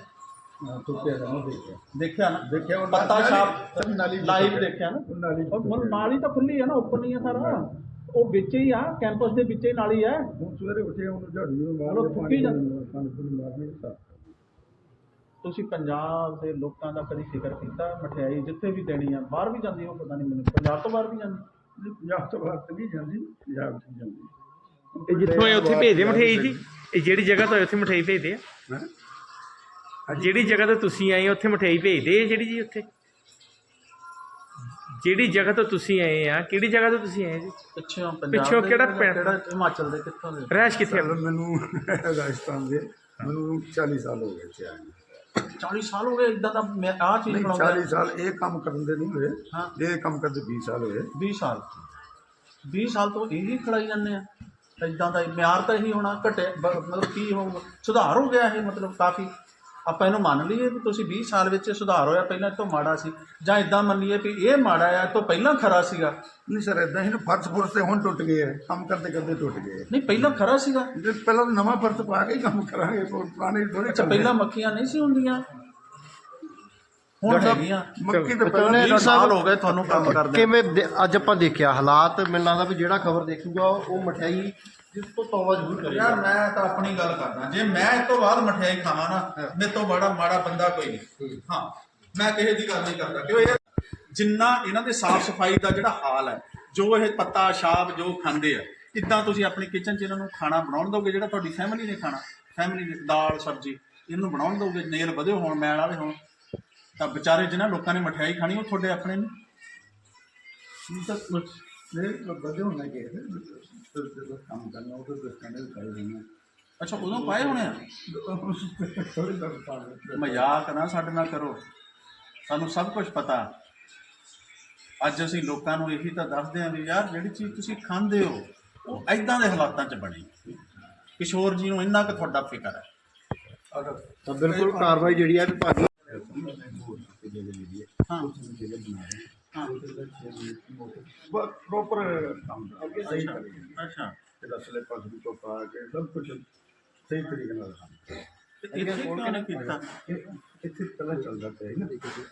ਤੁੱਕੇ ਦਾ ਨਹੀਂ ਦੇਖਿਆ। ਦੇਖਿਆ ਨਾ? ਦੇਖਿਆ ਉਹ ਪੱਤਾ ਨਾਲੀ- ਛਾਪ ਨਾਲੀ ਲਾਈਵ ਦੇਖਿਆ। ਨਾ? ਨਾਲੀ ਉਹ ਮਨ ਨਾਲੀ ਤਾਂ ਖੁੱਲੀ ਆ ਨਾ ਉੱਪਰ ਨਹੀਂ ਆ ਸਾਰਾ। ਉਹ ਵਿੱਚ ਹੀ ਆ ਕੈਂਪਸ ਦੇ ਵਿੱਚ ਹੀ ਨਾਲੀ ਆ। ਹੁਣ ਸਵੇਰੇ ਉੱਠੇ ਉਹਨੂੰ ਝਾੜੂ ਨੂੰ ਮਾਰ ਚਲੋ ਕੇ ਥੁੱਕੀ ਪਾਣੀ ਜਾਂਦੇ। ਪਾਣੀ ਪੂਰੀ ਮਾਰਨੀ ਸਾਫ਼ ਤੁਸੀਂ ਪੰਜਾਬ ਦੇ ਲੋਕਾਂ ਦਾ ਕਦੀ ਫਿਕਰ ਕੀਤਾ ਮਠਿਆਈ ਜਿੱਥੇ ਵੀ ਦੇਣੀ ਆ ਬਾਹਰ ਵੀ ਜਾਂਦੀ ਉਹ ਪਤਾ ਨਹੀਂ ਮੈਨੂੰ। ਪੰਜਾਬ ਤੋਂ ਬਾਹਰ ਵੀ ਜਾਂਦੀ? ਨਹੀਂ, ਪੰਜਾਬ ਤੋਂ ਬਾਹਰ ਤਾਂ ਨਹੀਂ ਜਾਂਦੀ ਪੰਜਾਬ ਤੋਂ ਜਾਂਦੀ। ਇਹ ਜਿੱਥੋਂ ਇਹ ਉੱਥੇ ਭੇਜਦੇ ਮਠਿਆਈ ਜੀ? ਇਹ ਜਿਹੜੀ ਜਗ੍ਹਾ ਤੋਂ ਉੱਥੇ ਮਠਿਆਈ ਭੇਜਦੇ ਆ? ਹੈਂ? ਜਿਹੜੀ ਜਗ੍ਹਾ ਤੋਂ ਤੁਸੀਂ ਆਏ ਹੋ, ਉੱਥੇ ਮਠਿਆਈ ਭੇਜਦੇ ਆ ਜਿਹੜੀ ਜੀ ਉੱਥੇ? ਜਿਹੜੀ ਜਗ੍ਹਾ ਤੋਂ ਤੁਸੀਂ ਆਏ ਆ ਕਿਹੜੀ ਜਗ੍ਹਾ ਤੋਂ ਤੁਸੀਂ ਆਏ ਜੀ? ਪਿੱਛੋਂ ਪੰਜਾਬ ਪਿੱਛੋਂ ਦੇ ਕਿਹੜਾ ਪਿੰਡ? ਕਿਹੜਾ ਹਿਮਾਚਲ ਦੇ ਕਿੱਥੋਂ ਦੇ? ਰਹਿਸ਼ ਕਿੱਥੇ ਆ? ਚੱਲ ਮੈਨੂੰ ਰਾਜਸਥਾਨ ਦੇ ਮੈਨੂੰ 40 ਸਾਲ ਹੋ ਗਏ ਇੱਥੇ ਆਏ ਨੂੰ। 40 ਸਾਲ ਹੋ ਗਏ ਇਦਾਂ ਦਾ ਮੈਂ ਆਹ ਚੀਜ਼ ਨਹੀਂ ਬਣਾਉਂਦਾ। 40 ਸਾਲ ਇਹ ਕੰਮ ਕਰਨ ਦੇ ਨਹੀਂ ਹੋਏ। ਇਹ ਕੰਮ ਕਰਦੇ 20 ਸਾਲ ਹੋਏ। 20 ਸਾਲ। 20 ਸਾਲ ਤੋਂ ਇਹੀ ਖੜਾਈ ਜਾਂਦੇ ਆ। ਇਦਾਂ ਦਾ ਮਿਆਰ ਤਾਂ ਇਹੀ ਹੋਣਾ ਘਟੇ ਬ- ਮਤਲਬ ਕੀ ਹੋਊਗਾ? ਸੁਧਾਰ ਹੋ ਗਿਆ ਇਹ ਮਤਲਬ ਕਾਫੀ। ਆਪਾਂ ਇਹਨੂੰ ਮੰਨ ਲਈਏ ਵੀ ਤੁਸੀਂ 20 ਸਾਲ ਵਿੱਚ ਸੁਧਾਰ ਹੋਇਆ ਪਹਿਲਾਂ ਤੋਂ ਮਾੜਾ ਸੀ। ਜਾਂ ਇਦਾਂ ਮੰਨੀਏ ਵੀ ਇਹ ਮਾੜਾ ਆ ਤੋਂ ਪਹਿਲਾਂ ਖਰਾ ਸੀਗਾ। ਨਹੀਂ ਸਰ ਇਦਾਂ ਹੀ ਨਾ ਫਰਸ਼ ਫੁਰਸ਼ ਤੇ ਹੁਣ ਟੁੱਟ ਗਏ ਆ। ਕੰਮ ਕਰਦੇ ਕਰਦੇ ਟੁੱਟ ਗਏ ਆ। ਨਹੀਂ ਪਹਿਲਾਂ ਖਰਾ ਸੀਗਾ। ਜੇ ਪਹਿਲਾਂ ਤਾਂ ਨਵਾਂ ਫਰਸ਼ ਪਾ ਕੇ ਹੀ ਕੰਮ ਕਰਾਂਗੇ ਪੁਰਾਣੇ ਥੋੜੇ ਅੱਛਾ ਪਹਿਲਾਂ ਮੱਖੀਆਂ ਨਹੀਂ ਸੀ ਹੁੰਦੀਆਂ? ਹੁਣ ਹੈਗੀਆਂ। ਮੱਕੀ ਤਾਂ ਪਹਿਲਾਂ 20 ਸਾਲ ਹੋ ਗਏ ਤੁਹਾਨੂੰ ਕੰਮ ਕਰਦੇ। ਕਿਵੇਂ ਦੇ- ਅੱਜ ਆਪਾਂ ਦੇਖਿਆ ਹਾਲਾਤ ਮੈਨੂੰ ਲੱਗਦਾ ਵੀ ਜਿਹੜਾ ਖਬਰ ਦੇਖੂਗਾ ਉਹ ਮਠਿਆਈ ਜਿਸ ਤੋਂ ਤੌਬਾ ਜ਼ਰੂਰ ਕਰੇਗਾ ਯਾਰ ਮੈਂ ਤਾਂ ਆਪਣੀ ਗੱਲ ਕਰਦਾ ਜੇ ਮੈਂ ਇਸ ਤੋਂ ਬਾਅਦ ਮਠਿਆਈ ਖਾਵਾਂ ਨਾ ਮੇਰੇ ਤੋਂ ਬੜਾ ਮਾੜਾ ਬੰਦਾ ਕੋਈ ਨਹੀਂ। ਹਾਂ। ਮੈਂ ਕਿਸੇ ਦੀ ਗੱਲ ਨਹੀਂ ਕਰਦਾ। ਕਿਉਂ ਇਹ ਜਿੰਨਾ ਇਹਨਾਂ ਦੇ ਸਾਫ਼ ਸਫ਼ਾਈ ਦਾ ਜਿਹੜਾ ਹਾਲ ਹੈ ਜੋ ਇਹ ਪੱਤਾ ਸ਼ਾਬ ਜੋ ਖਾਂਦੇ ਆ ਇਦਾਂ ਤੁਸੀਂ ਆਪਣੀ ਕਿਚਨ 'ਚ ਇਹਨਾਂ ਨੂੰ ਖਾਣਾ ਬਣਾਉਣ ਦੋਗੇ ਜਿਹੜਾ ਤੁਹਾਡੀ ਫੈਮਿਲੀ ਨੇ ਖਾਣਾ? ਫੈਮਿਲੀ ਨੇ ਦਾਲ ਸਬਜ਼ੀ ਇਹਨੂੰ ਬਣਾਉਣ ਦੋਗੇ ਨੇਲ ਵਧੇ ਹੋਣ ਮੈਲ ਵਾਲੇ ਹੋਣ। ਤਾਂ ਵਿਚਾਰੇ ਜਿਨ੍ਹਾਂ ਲੋਕਾਂ ਨੇ ਮਠਿਆਈ ਖਾਣੀ ਉਹ ਤੁਹਾਡੇ ਆਪਣੇ ਨੇ? ਤਾਂ ਨਹੀਂ ਬਦੇ ਹੋਣਾ ਕਿ ਕੰਮ ਕਰਨਾ ਉਹ ਤਾਂ ਕਹਿੰਦੇ ਕਰ ਦੇਣਾ ਅੱਛਾ ਉਦੋਂ ਪਾਏ ਹੋਣੇ ਆ? ਥੋੜੀ ਪਾਣਾ ਮਜ਼ਾਕ ਨਾ ਸਾਡੇ ਨਾਲ ਕਰੋ। ਸਾਨੂੰ ਸਭ ਕੁਝ ਪਤਾ। ਅੱਜ ਅਸੀਂ ਲੋਕਾਂ ਨੂੰ ਇਹੀ ਤਾਂ ਦੱਸਦੇ ਆਂ ਵੀ ਯਾਰ ਜਿਹੜੀ ਚੀਜ਼ ਤੁਸੀਂ ਖਾਂਦੇ ਹੋ ਉਹ ਐਦਾਂ ਦੇ ਹਾਲਾਤਾਂ 'ਚ ਬਣੀ। ਕਿਸ਼ੋਰ ਜੀ ਨੂੰ ਇੰਨਾ ਕੁ ਤੁਹਾਡਾ ਫਿਕਰ ਹੈ। ਤਾਂ ਬਿਲਕੁਲ ਕਾਰਵਾਈ ਜਿਹੜੀ ਹੈ ਹਾਂ। ਹਾਂ। ਪ੍ਰੋਪਰ ਕੰਮ ਅੱਗੇ ਸਹੀ ਕਰੀ ਅੱਛਾ। ਇਹਦਾ ਸਲੇ ਪਾਸ ਵੀ ਤੋਂ ਪਾ ਕੇ ਸਭ ਕੁਝ ਸਹੀ ਤਰੀਕੇ ਨਾਲ ਕੰਮ ਤੇ ਇੱਥੇ ਕਿਉਂ ਨਹੀਂ ਕੀਤਾ? ਇਹ- ਇੱਥੇ ਪਹਿਲਾਂ ਚੱਲਦਾ ਪਿਆ ਸੀ ਨਾ।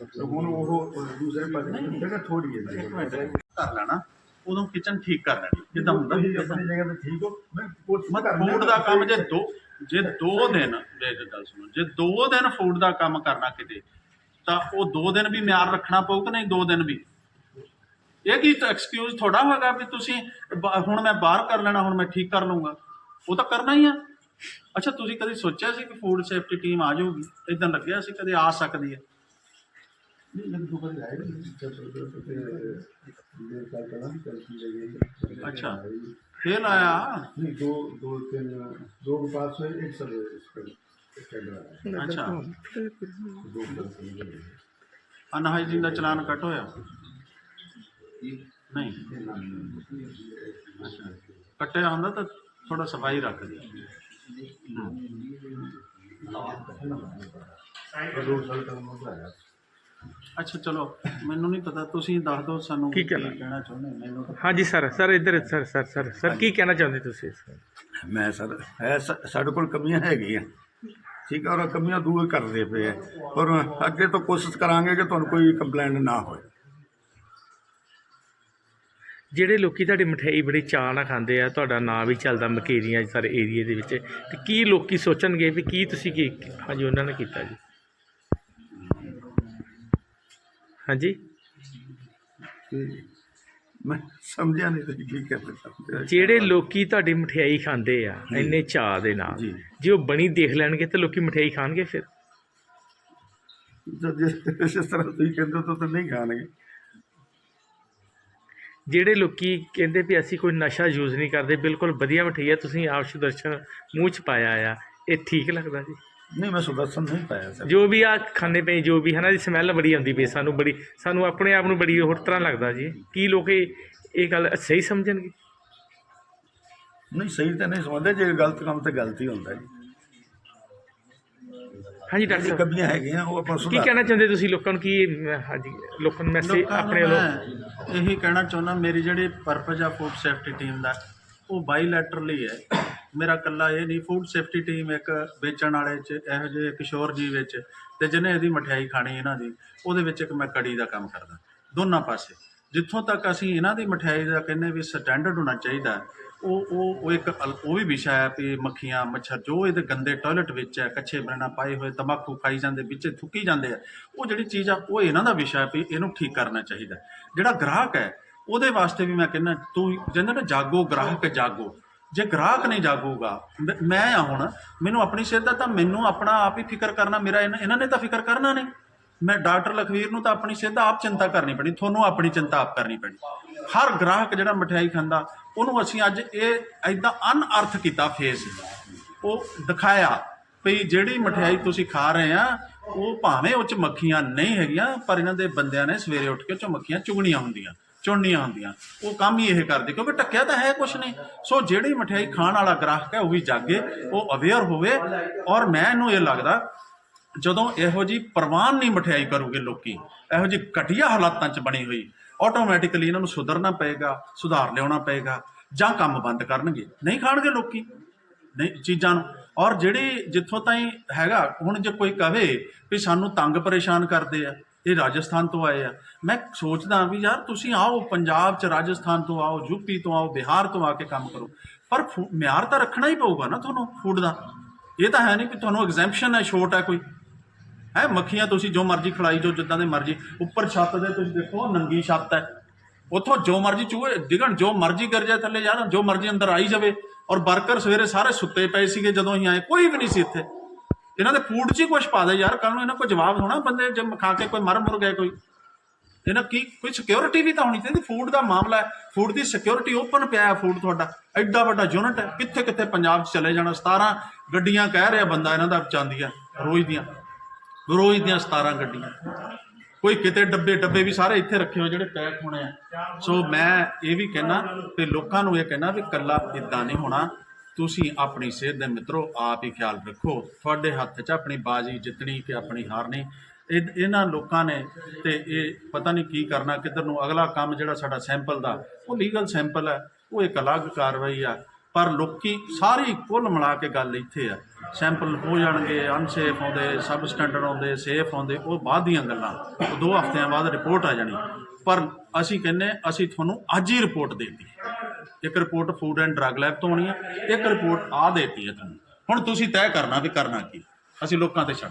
ਤੇ ਹੁਣ ਉਹ ਉਹ ਦੂਸਰੇ ਪਾਸੇ ਦੀ ਜਗ੍ਹਾ ਥੋੜੀ ਹੈ ਇੱਕ ਮਿੰਟ ਕਰ ਲੈਣਾ। ਉਦੋਂ ਕਿਚਨ ਠੀਕ ਕਰ ਲੈਣੀ। ਜਿੱਦਾਂ ਹੁੰਦਾ। ਤੁਸੀਂ ਆਪਣੀ ਜਗ੍ਹਾ ਤੇ ਠੀਕ ਹੋ ਮੈਂ ਕੋਸ਼ਿਸ਼ ਮਤ ਕਰਨਾ ਫੂਡ ਦਾ ਕੰਮ ਜੇ ਦੋ ਜੇ ਦੋ ਦਿਨ ਵੇਖ ਗੱਲ ਸੁਣੋ। ਜੇ ਦੋ ਦਿਨ ਫੂਡ ਦਾ ਕੰਮ ਕਰਨਾ ਕਿਤੇ ਤਾਂ ਉਹ ਦੋ ਦਿਨ ਵੀ ਮਿਆਰ ਰੱਖਣਾ ਪਊ ਕਿ ਨਹੀਂ? ਦੋ ਦਿਨ ਵੀ। ਇਹ ਕੀ ਐਕਸਕਿਊਜ਼ ਥੋੜਾ ਹੋਗਾ ਵੀ ਤੁਸੀਂ ਬ- ਹੁਣ ਮੈਂ ਬਾਹਰ ਕਰ ਲੈਣਾ ਹੁਣ ਮੈਂ ਠੀਕ ਕਰ ਲੂੰਗਾ ਉਹ ਤਾਂ ਕਰਨਾ ਹੀ ਆ ਅੱਛਾ ਤੁਸੀਂ ਕਦੀ ਸੋਚਿਆ ਸੀ ਕਿ ਫੂਡ ਸੇਫਟੀ ਟੀਮ ਆ ਜਾਊਗੀ ਇਦਾਂ ਲੱਗਿਆ ਸੀ ਕਦੇ ਆ ਸਕਦੀ ਹੈ ਨਹੀਂ ਮੈਨੂੰ ਦੁਬਾਰਾ ਲਾਇਆ ਨਹੀਂ ਇਹ ਸਾਲ ਪਹਿਲਾਂ ਵੀ ਚੱਲ ਸੀ ਰਹੀ ਅੱਛਾ ਫੇਰ ਆਇਆ नहीं दो दो तीन दो के पास है एक सब इस पर कैमरा है ਅੱਛਾ दो पर ਅਨਹਾਈਜੀਨ ਦਾ ਚਲਾਨ ਕੱਟ ਹੋਇਆ ਨਹੀਂ। ਅੱਛਾ। ਕੱਟਿਆ ਹੁੰਦਾ ਤਾਂ ਥੋੜਾ ਸਫ਼ਾਈ ਰੱਖ ਦੇ ਅੱਛਾ ਚਲੋ ਮੈਨੂੰ ਨਹੀਂ ਪਤਾ ਤੁਸੀਂ ਦੱਸ ਦਿਓ ਸਾਨੂੰ ਕੀ ਕਹਿਣਾ? ਚਾਹੁੰਦੇ ਮੈਨੂੰ ਹਾਂਜੀ ਸਰ ਸਰ ਇੱਧਰ ਸਰ ਸਰ ਸਰ ਸਰ ਕੀ ਕਹਿਣਾ ਚਾਹੁੰਦੇ ਤੁਸੀਂ? ਮੈਂ ਸਰ ਸਾਡੇ ਕੋਲ ਕਮੀਆਂ ਹੈਗੀਆਂ। ਠੀਕ ਹੈ ਔਰ ਉਹ ਕਮੀਆਂ ਦੂਰ ਕਰਦੇ ਪਏ ਹੈ ਔਰ ਅੱਗੇ ਤੋਂ ਕੋਸ਼ਿਸ਼ ਕਰਾਂਗੇ ਕਿ ਤੁਹਾਨੂੰ ਕੋਈ ਕੰਪਲੇਂਟ ਨਾ ਹੋਏ। ਜਿਹੜੇ ਲੋਕੀ ਤੁਹਾਡੀ ਮਠਿਆਈ ਬੜੀ ਚਾਅ ਨਾਲ ਖਾਂਦੇ ਆ ਤੁਹਾਡਾ ਨਾਂ ਵੀ ਚੱਲਦਾ ਮਕੇਰੀਆਂ ਸਾਰੇ ਏਰੀਏ ਦੇ ਵਿੱਚ ਤੇ ਕੀ ਲੋਕੀ ਸੋਚਣਗੇ ਵੀ ਕੀ ਤੁਸੀਂ ਕੀ ਹਾਂਜੀ ਉਹਨਾਂ ਨੇ ਕੀਤਾ ਜੀ। ਹਾਂਜੀ? ਮੈਂ ਸਮਝਿਆ ਨਹੀਂ ਤੁਸੀਂ ਕੀ ਚਾਹੁੰਦੇ ਹੋ। ਜਿਹੜੇ ਲੋਕੀ ਤੁਹਾਡੀ ਮਠਿਆਈ ਖਾਂਦੇ ਆ ਇੰਨੇ ਚਾਅ ਦੇ ਨਾਲ ਜੀ। ਉਹ ਬਣੀ ਦੇਖ ਲੈਣਗੇ ਤੇ ਲੋਕੀ ਮਠਿਆਈ ਖਾਣਗੇ ਫਿਰ? ਜਿਸ ਤਰ੍ਹਾਂ ਤੁਸੀਂ ਕਹਿੰਦੇ ਹੋ ਤਾਂ ਨਹੀਂ ਖਾਣਗੇ। ਜਿਹੜੇ ਲੋਕੀ ਕਹਿੰਦੇ ਵੀ ਅਸੀਂ ਕੋਈ ਨਸ਼ਾ ਯੂਜ਼ ਨਹੀਂ ਕਰਦੇ ਬਿਲਕੁਲ ਵਧੀਆ ਮਠਿਆਈ ਆ ਤੁਸੀਂ ਆਪ ਸੁਦਰਸ਼ਨ ਮੂੰਹ ਚ ਪਾਇਆ ਆ। ਇਹ ਠੀਕ ਲੱਗਦਾ ਜੀ? ਨਹੀਂ ਮੈਂ ਸੁਦਰਸ਼ਨ ਨਹੀਂ ਪਾਇਆ ਸਰ। ਜੋ ਵੀ ਆ ਖਾਣੇ ਪਏ ਜੋ ਵੀ ਹਨਾ ਦੀ ਸਮੈਲ ਬੜੀ ਆਉਂਦੀ ਪਈ ਸਾਨੂੰ ਬੜੀ ਸਾਨੂੰ ਆਪਣੇ ਆਪ ਨੂੰ ਬੜੀ ਹੋਰ ਤਰ੍ਹਾਂ ਲੱਗਦਾ ਜੀ। ਕੀ ਲੋਕ ਇਹ ਇਹ ਗੱਲ ਸਹੀ ਸਮਝਣਗੇ? ਨਹੀਂ ਸਹੀ ਤਾਂ ਨਹੀਂ ਸਮਝਦੇ ਜੇ ਗਲਤ ਕੰਮ ਤੇ ਗਲਤੀ ਹੁੰਦਾ ਜੀ। ਹਾਂਜੀ ਡਾਕਟਰ ਸਾਹਿਬ ਕਮੀਆਂ ਹੈਗੀਆਂ ਉਹ ਆਪਾਂ ਕੀ ਸੁਧਾਰ ਕਹਿਣਾ ਚਾਹੁੰਦੇ ਤੁਸੀਂ ਲੋਕਾਂ ਨੂੰ? ਕੀ ਅਮ, ਹਾਂਜੀ ਲੋਕਾਂ ਨੂੰ ਮੈਸੇਜ ਲੋਕਾਂ ਨੂੰ ਆਪਣੇ ਵੱਲੋਂ ਮੈਂ ਇਹੀ ਕਹਿਣਾ ਚਾਹੁੰਦਾ ਮੇਰੀ ਜਿਹੜੀ ਪਰਪਸ ਆ ਫੂਡ ਸੇਫਟੀ ਟੀਮ ਦਾ ਉਹ ਬਾਈਲੈਟਰਲੀ ਹੈ। ਮੇਰਾ ਕੱਲਾ ਇਹ ਨਹੀਂ ਫੂਡ ਸੇਫਟੀ ਟੀਮ ਇੱਕ ਵੇਚਣ ਵਾਲੇ ਚ ਇਹੋ ਜਿਹੇ ਕਿਸ਼ੋਰ ਜੀ ਵਿੱਚ ਤੇ ਜਿਹਨੇ ਇਹਦੀ ਮਠਿਆਈ ਖਾਣੀ ਇਹਨਾਂ ਦੀ ਉਹਦੇ ਵਿੱਚ ਇੱਕ ਮੈਂ ਕੜੀ ਦਾ ਕੰਮ ਕਰਦਾ। ਦੋਨਾਂ ਪਾਸੇ। ਜਿੱਥੋਂ ਤੱਕ ਅਸੀਂ ਇਹਨਾਂ ਦੀ ਮਠਿਆਈ ਦਾ ਕਹਿੰਦੇ ਵੀ ਸਟੈਂਡਰਡ ਹੋਣਾ ਚਾਹੀਦਾ ਉਹ ਉਹ ਉਹ ਇੱਕ ਅਲ- ਉਹ ਵੀ ਵਿਸ਼ਾ ਹੈ ਵੀ ਮੱਖੀਆਂ, ਮੱਛਰ, ਜੋ ਇਹਦੇ ਗੰਦੇ ਟਾਇਲਟ ਵਿੱਚ ਹੈ, ਕੱਚੇ ਬਰਣਾ ਪਾਏ ਹੋਏ, ਤੰਬਾਕੂ ਖਾਈ ਜਾਂਦੇ, ਵਿੱਚ ਥੁੱਕੀ ਜਾਂਦੇ ਆ, ਉਹ ਜਿਹੜੀ ਚੀਜ਼ ਆ, ਉਹ ਇਹਨਾਂ ਦਾ ਵਿਸ਼ਾ ਹੈ ਵੀ ਇਹਨੂੰ ਠੀਕ ਕਰਨਾ ਚਾਹੀਦਾ। ਜਿਹੜਾ ਗ੍ਰਾਹਕ ਹੈ, ਉਹਦੇ ਵਾਸਤੇ ਵੀ ਮੈਂ ਕਹਿੰਦਾ, ਤੂੰ ਕਹਿੰਦਾ ਨਾ ਜਾਗੋ ਗ੍ਰਾਹਕ ਜਾਗੋ। ਜੇ ਗ੍ਰਾਹਕ ਨਹੀਂ ਜਾਗੂਗਾ, ਮ- ਮੈਂ ਆ ਹੁਣ, ਮੈਨੂੰ ਆਪਣੀ ਸਿਹਤ ਦਾ ਤਾਂ ਮੈਨੂੰ ਆਪਣਾ ਆਪ ਹੀ ਫਿਕਰ ਕਰਨਾ, ਮੇਰਾ ਇਹਨਾਂ ਇਹਨਾਂ ਨੇ ਤਾਂ ਫਿਕਰ ਕਰਨਾ ਨਹੀਂ। ਮੈਂ ਡਾਕਟਰ ਲਖਵੀਰ ਨੂੰ ਤਾਂ ਆਪਣੀ ਸਿਹਤ ਆਪ ਚਿੰਤਾ ਕਰਨੀ ਪੈਣੀ, ਤੁਹਾਨੂੰ ਆਪਣੀ ਚਿੰਤਾ ਆਪ ਕਰਨੀ ਪੈਣੀ। ਹਰ ਗ੍ਰਾਹਕ ਜਿਹੜਾ ਮਠਿਆਈ ਖਾਂਦਾ, ਉਹਨੂੰ ਅਸੀਂ ਅੱਜ ਇਹ ਐਦਾਂ ਅਨਅਰਥ ਕੀਤਾ ਫੇਸ ਉਹ ਦਿਖਾਇਆ ਵੀ ਜਿਹੜੀ ਮਠਿਆਈ ਤੁਸੀਂ ਖਾ ਰਹੇ ਆ, ਉਹ ਭਾਵੇਂ ਉਹ ਚ ਮੱਖੀਆਂ ਨਹੀਂ ਹੈਗੀਆਂ, ਪਰ ਇਹਨਾਂ ਦੇ ਬੰਦਿਆਂ ਨੇ ਸਵੇਰੇ ਉੱਠ ਕੇ ਉਹ ਚ ਮੱਖੀਆਂ ਚੁਗਣੀਆਂ ਹੁੰਦੀਆਂ, ਚੁਣਨੀਆਂ ਹੁੰਦੀਆਂ। ਉਹ ਕੰਮ ਹੀ ਇਹ ਕਰਦੇ, ਕਿਉਂਕਿ ਟੱਕਿਆ ਤਾਂ ਹੈ ਕੁਛ ਨਹੀਂ। ਸੋ ਜਿਹੜੀ ਮਠਿਆਈ ਖਾਣ ਵਾਲਾ ਗ੍ਰਾਹਕ ਹੈ, ਉਹ ਵੀ ਜਾਗੇ, ਉਹ ਅਵੇਅਰ ਹੋਵੇ ਔਰ ਮੈਨੂੰ ਇਹ ਲੱਗਦਾ ਜਦੋਂ ਇਹੋ ਜੀ ਪ੍ਰਵਾਨ ਨਹੀਂ ਮਠਿਆਈ ਕਰੂਗੇ ਲੋਕੀ, ਇਹੋ ਜੀ ਘਟੀਆ ਹਾਲਾਤਾਂ 'ਚ ਬਣੀ ਹੋਈ ਆਟੋਮੈਟਿਕਲੀ ਇਹਨਾਂ ਨੂੰ ਸੁਧਰਨਾ ਪਏਗਾ, ਸੁਧਾਰ ਲਿਆਉਣਾ ਪਏਗਾ, ਜਾਂ ਕੰਮ ਬੰਦ ਕਰਨਗੇ। ਨਹੀਂ ਖਾਣਗੇ ਲੋਕੀ। ਨਹੀਂ, ਚੀਜ਼ਾਂ ਨੂੰ। ਔਰ ਜਿਹੜੀ ਜਿੱਥੋਂ ਤਾਈਂ ਹੈਗਾ, ਹੁਣ ਜੇ ਕੋਈ ਕਵੇ ਵੀ ਸਾਨੂੰ ਤੰਗ ਪਰੇਸ਼ਾਨ ਕਰਦੇ ਆ, ਇਹ ਰਾਜਸਥਾਨ ਤੋਂ ਆਏ ਆ। ਮੈਂ ਸੋਚਦਾ ਵੀ ਯਾਰ ਤੁਸੀਂ ਆਓ, ਪੰਜਾਬ 'ਚ ਰਾਜਸਥਾਨ ਤੋਂ ਆਓ ਯੂਪੀ ਤੋਂ ਆਓ, ਬਿਹਾਰ ਤੋਂ ਆ ਕੇ ਕੰਮ ਕਰੋ। ਪਰ ਫੂ- ਮਿਆਰ ਤਾਂ ਰੱਖਣਾ ਹੀ ਪਊਗਾ ਨਾ ਤੁਹਾਨੂੰ, ਫੂਡ ਦਾ। ਇਹ ਤਾਂ ਹੈ ਨਹੀਂ ਕਿ ਤੁਹਾਨੂੰ ਐਗਜ਼ੈਂਪਸ਼ਨ ਹੈ, ਛੋਟ ਹੈ ਕੋਈ। ਹੈ ਮੱਖੀਆਂ ਤੁਸੀਂ ਜੋ ਮਰਜ਼ੀ ਖਿਲਾਈ ਜੋ ਜਿੱਦਾਂ ਦੇ ਮਰਜ਼ੀ, ਉੱਪਰ ਛੱਤ ਦੇ ਤੁਸੀਂ ਦੇਖੋ ਨੰਗੀ ਛੱਤ ਹੈ। ਉੱਥੋਂ ਜੋ ਮਰਜ਼ੀ ਚੂਹੇ ਡਿਗਣ, ਜੋ ਮਰਜ਼ੀ ਕਰ ਜਾਏ ਥੱਲੇ ਜਾਣ, ਜੋ ਮਰਜ਼ੀ ਅੰਦਰ ਆਈ ਜਾਵੇ। ਔਰ ਵਰਕਰ ਸਵੇਰੇ ਸਾਰੇ ਸੁੱਤੇ ਪਏ ਸੀਗੇ ਜਦੋਂ ਅਸੀਂ ਆਏ, ਕੋਈ ਵੀ ਨਹੀਂ ਸੀ ਇੱਥੇ। ਇਹਨਾਂ ਦੇ ਫੂਡ 'ਚ ਹੀ ਕੁਝ ਪਾ ਦੇ ਯਾਰ ਕੱਲ ਨੂੰ ਇਹਨਾਂ ਕੋਲ ਜਵਾਬ ਹੋਣਾ ਬੰਦੇ, ਜੇ ਖਾ ਕੇ ਕੋਈ ਮਰ ਮੁਰ ਗਏ ਕੋਈ। ਇਹਨਾਂ ਕੀ, ਕੋਈ ਸਿਕਿਉਰਿਟੀ ਵੀ ਤਾਂ ਹੋਣੀ ਚਾਹੀਦੀ, ਫੂਡ ਦਾ ਮਾਮਲਾ ਹੈ। ਫੂਡ ਦੀ ਸਿਕਿਉਰਿਟੀ ਓਪਨ ਪਿਆ ਹੈ ਫੂਡ ਤੁਹਾਡਾ, ਐਡਾ ਵੱਡਾ ਯੂਨਿਟ ਹੈ। ਕਿੱਥੇ ਕਿੱਥੇ ਪੰਜਾਬ 'ਚ ਚਲੇ ਜਾਣਾ 17 ਗੱਡੀਆਂ ਕਹਿ ਰਿਹਾ ਬੰਦਾ ਇਹਨਾਂ ਦਾ ਚਾਂਦੀਆਂ ਰੋਜ਼ ਦੀਆਂ। ਰੋਜ਼ ਦੀਆਂ 17 ਗੱਡੀਆਂ। ਕੋਈ ਕਿਤੇ ਡੱਬੇ ਡੱਬੇ ਵੀ ਸਾਰੇ ਇੱਥੇ ਰੱਖੇ ਹੋ ਜਿਹੜੇ ਪੈਕ ਹੋਣੇ ਆ। ਸੋ ਮੈਂ ਇਹ ਵੀ ਕਹਿਣਾ ਤੇ ਲੋਕਾਂ ਨੂੰ ਇਹ ਕਹਿਣਾ ਵੀ ਕੱਲਾ ਇਦਾਂ ਨਹੀਂ ਹੋਣਾ। ਤੁਸੀਂ ਆਪਣੀ ਸਿਹਤ ਦੇ ਮਿੱਤਰੋ, ਆਪ ਹੀ ਖਿਆਲ ਰੱਖੋ। ਤੁਹਾਡੇ ਹੱਥ 'ਚ ਆਪਣੀ ਬਾਜੀ ਜਿੱਤਣੀ ਕਿ ਆਪਣੀ ਹਾਰਨੀ ਇਹਨਾਂ ਲੋਕਾਂ ਨੇ ਤੇ ਇਹ ਪਤਾ ਨਹੀਂ ਕੀ ਕਰਨਾ, ਕਿੱਧਰ ਨੂੰ ਅਗਲਾ ਕੰਮ ਜਿਹੜਾ ਸਾਡਾ ਸੈਂਪਲ ਦਾ, ਉਹ ਲੀਗਲ ਸੈਂਪਲ ਹੈ। ਉਹ ਇੱਕ ਅਲੱਗ ਕਾਰਵਾਈ ਆ। ਪਰ ਲੋਕੀ ਸਾਰੀ ਕੁੱਲ ਮਿਲਾ ਕੇ ਗੱਲ ਇੱਥੇ ਆ। ਸੈਂਪਲ ਹੋ ਜਾਣਗੇ ਅਨਸੇਫ ਆਉਂਦੇ ਸਬ ਸਟੈਂਡਰਡ ਆਉਂਦੇ ਸੇਫ ਆਉਂਦੇ, ਉਹ ਬਾਅਦ ਦੀਆਂ ਗੱਲਾਂ। ਉਹ ਦੋ ਹਫ਼ਤਿਆਂ ਬਾਅਦ ਰਿਪੋਰਟ ਆ ਜਾਣੀ। ਪਰ ਅਸੀਂ ਕਹਿੰਨੇ ਅਸੀਂ ਤੁਹਾਨੂੰ ਅੱਜ ਹੀ ਰਿਪੋਰਟ ਦੇਤੀ। ਇੱਕ report food and drug lab ਤੋਂ ਆਉਣੀ ਹੈ ਇੱਕ ਰਿਪੋਰਟ ਆ ਦੇਤੀ ਹੈ ਤੁਹਾਨੂੰ। ਹੁਣ ਤੁਸੀਂ ਤੈਅ ਕਰਨਾ ਵੀ ਕਰਨਾ ਕੀ? ਅਸੀਂ ਲੋਕਾਂ ਤੇ ਛੱਡ।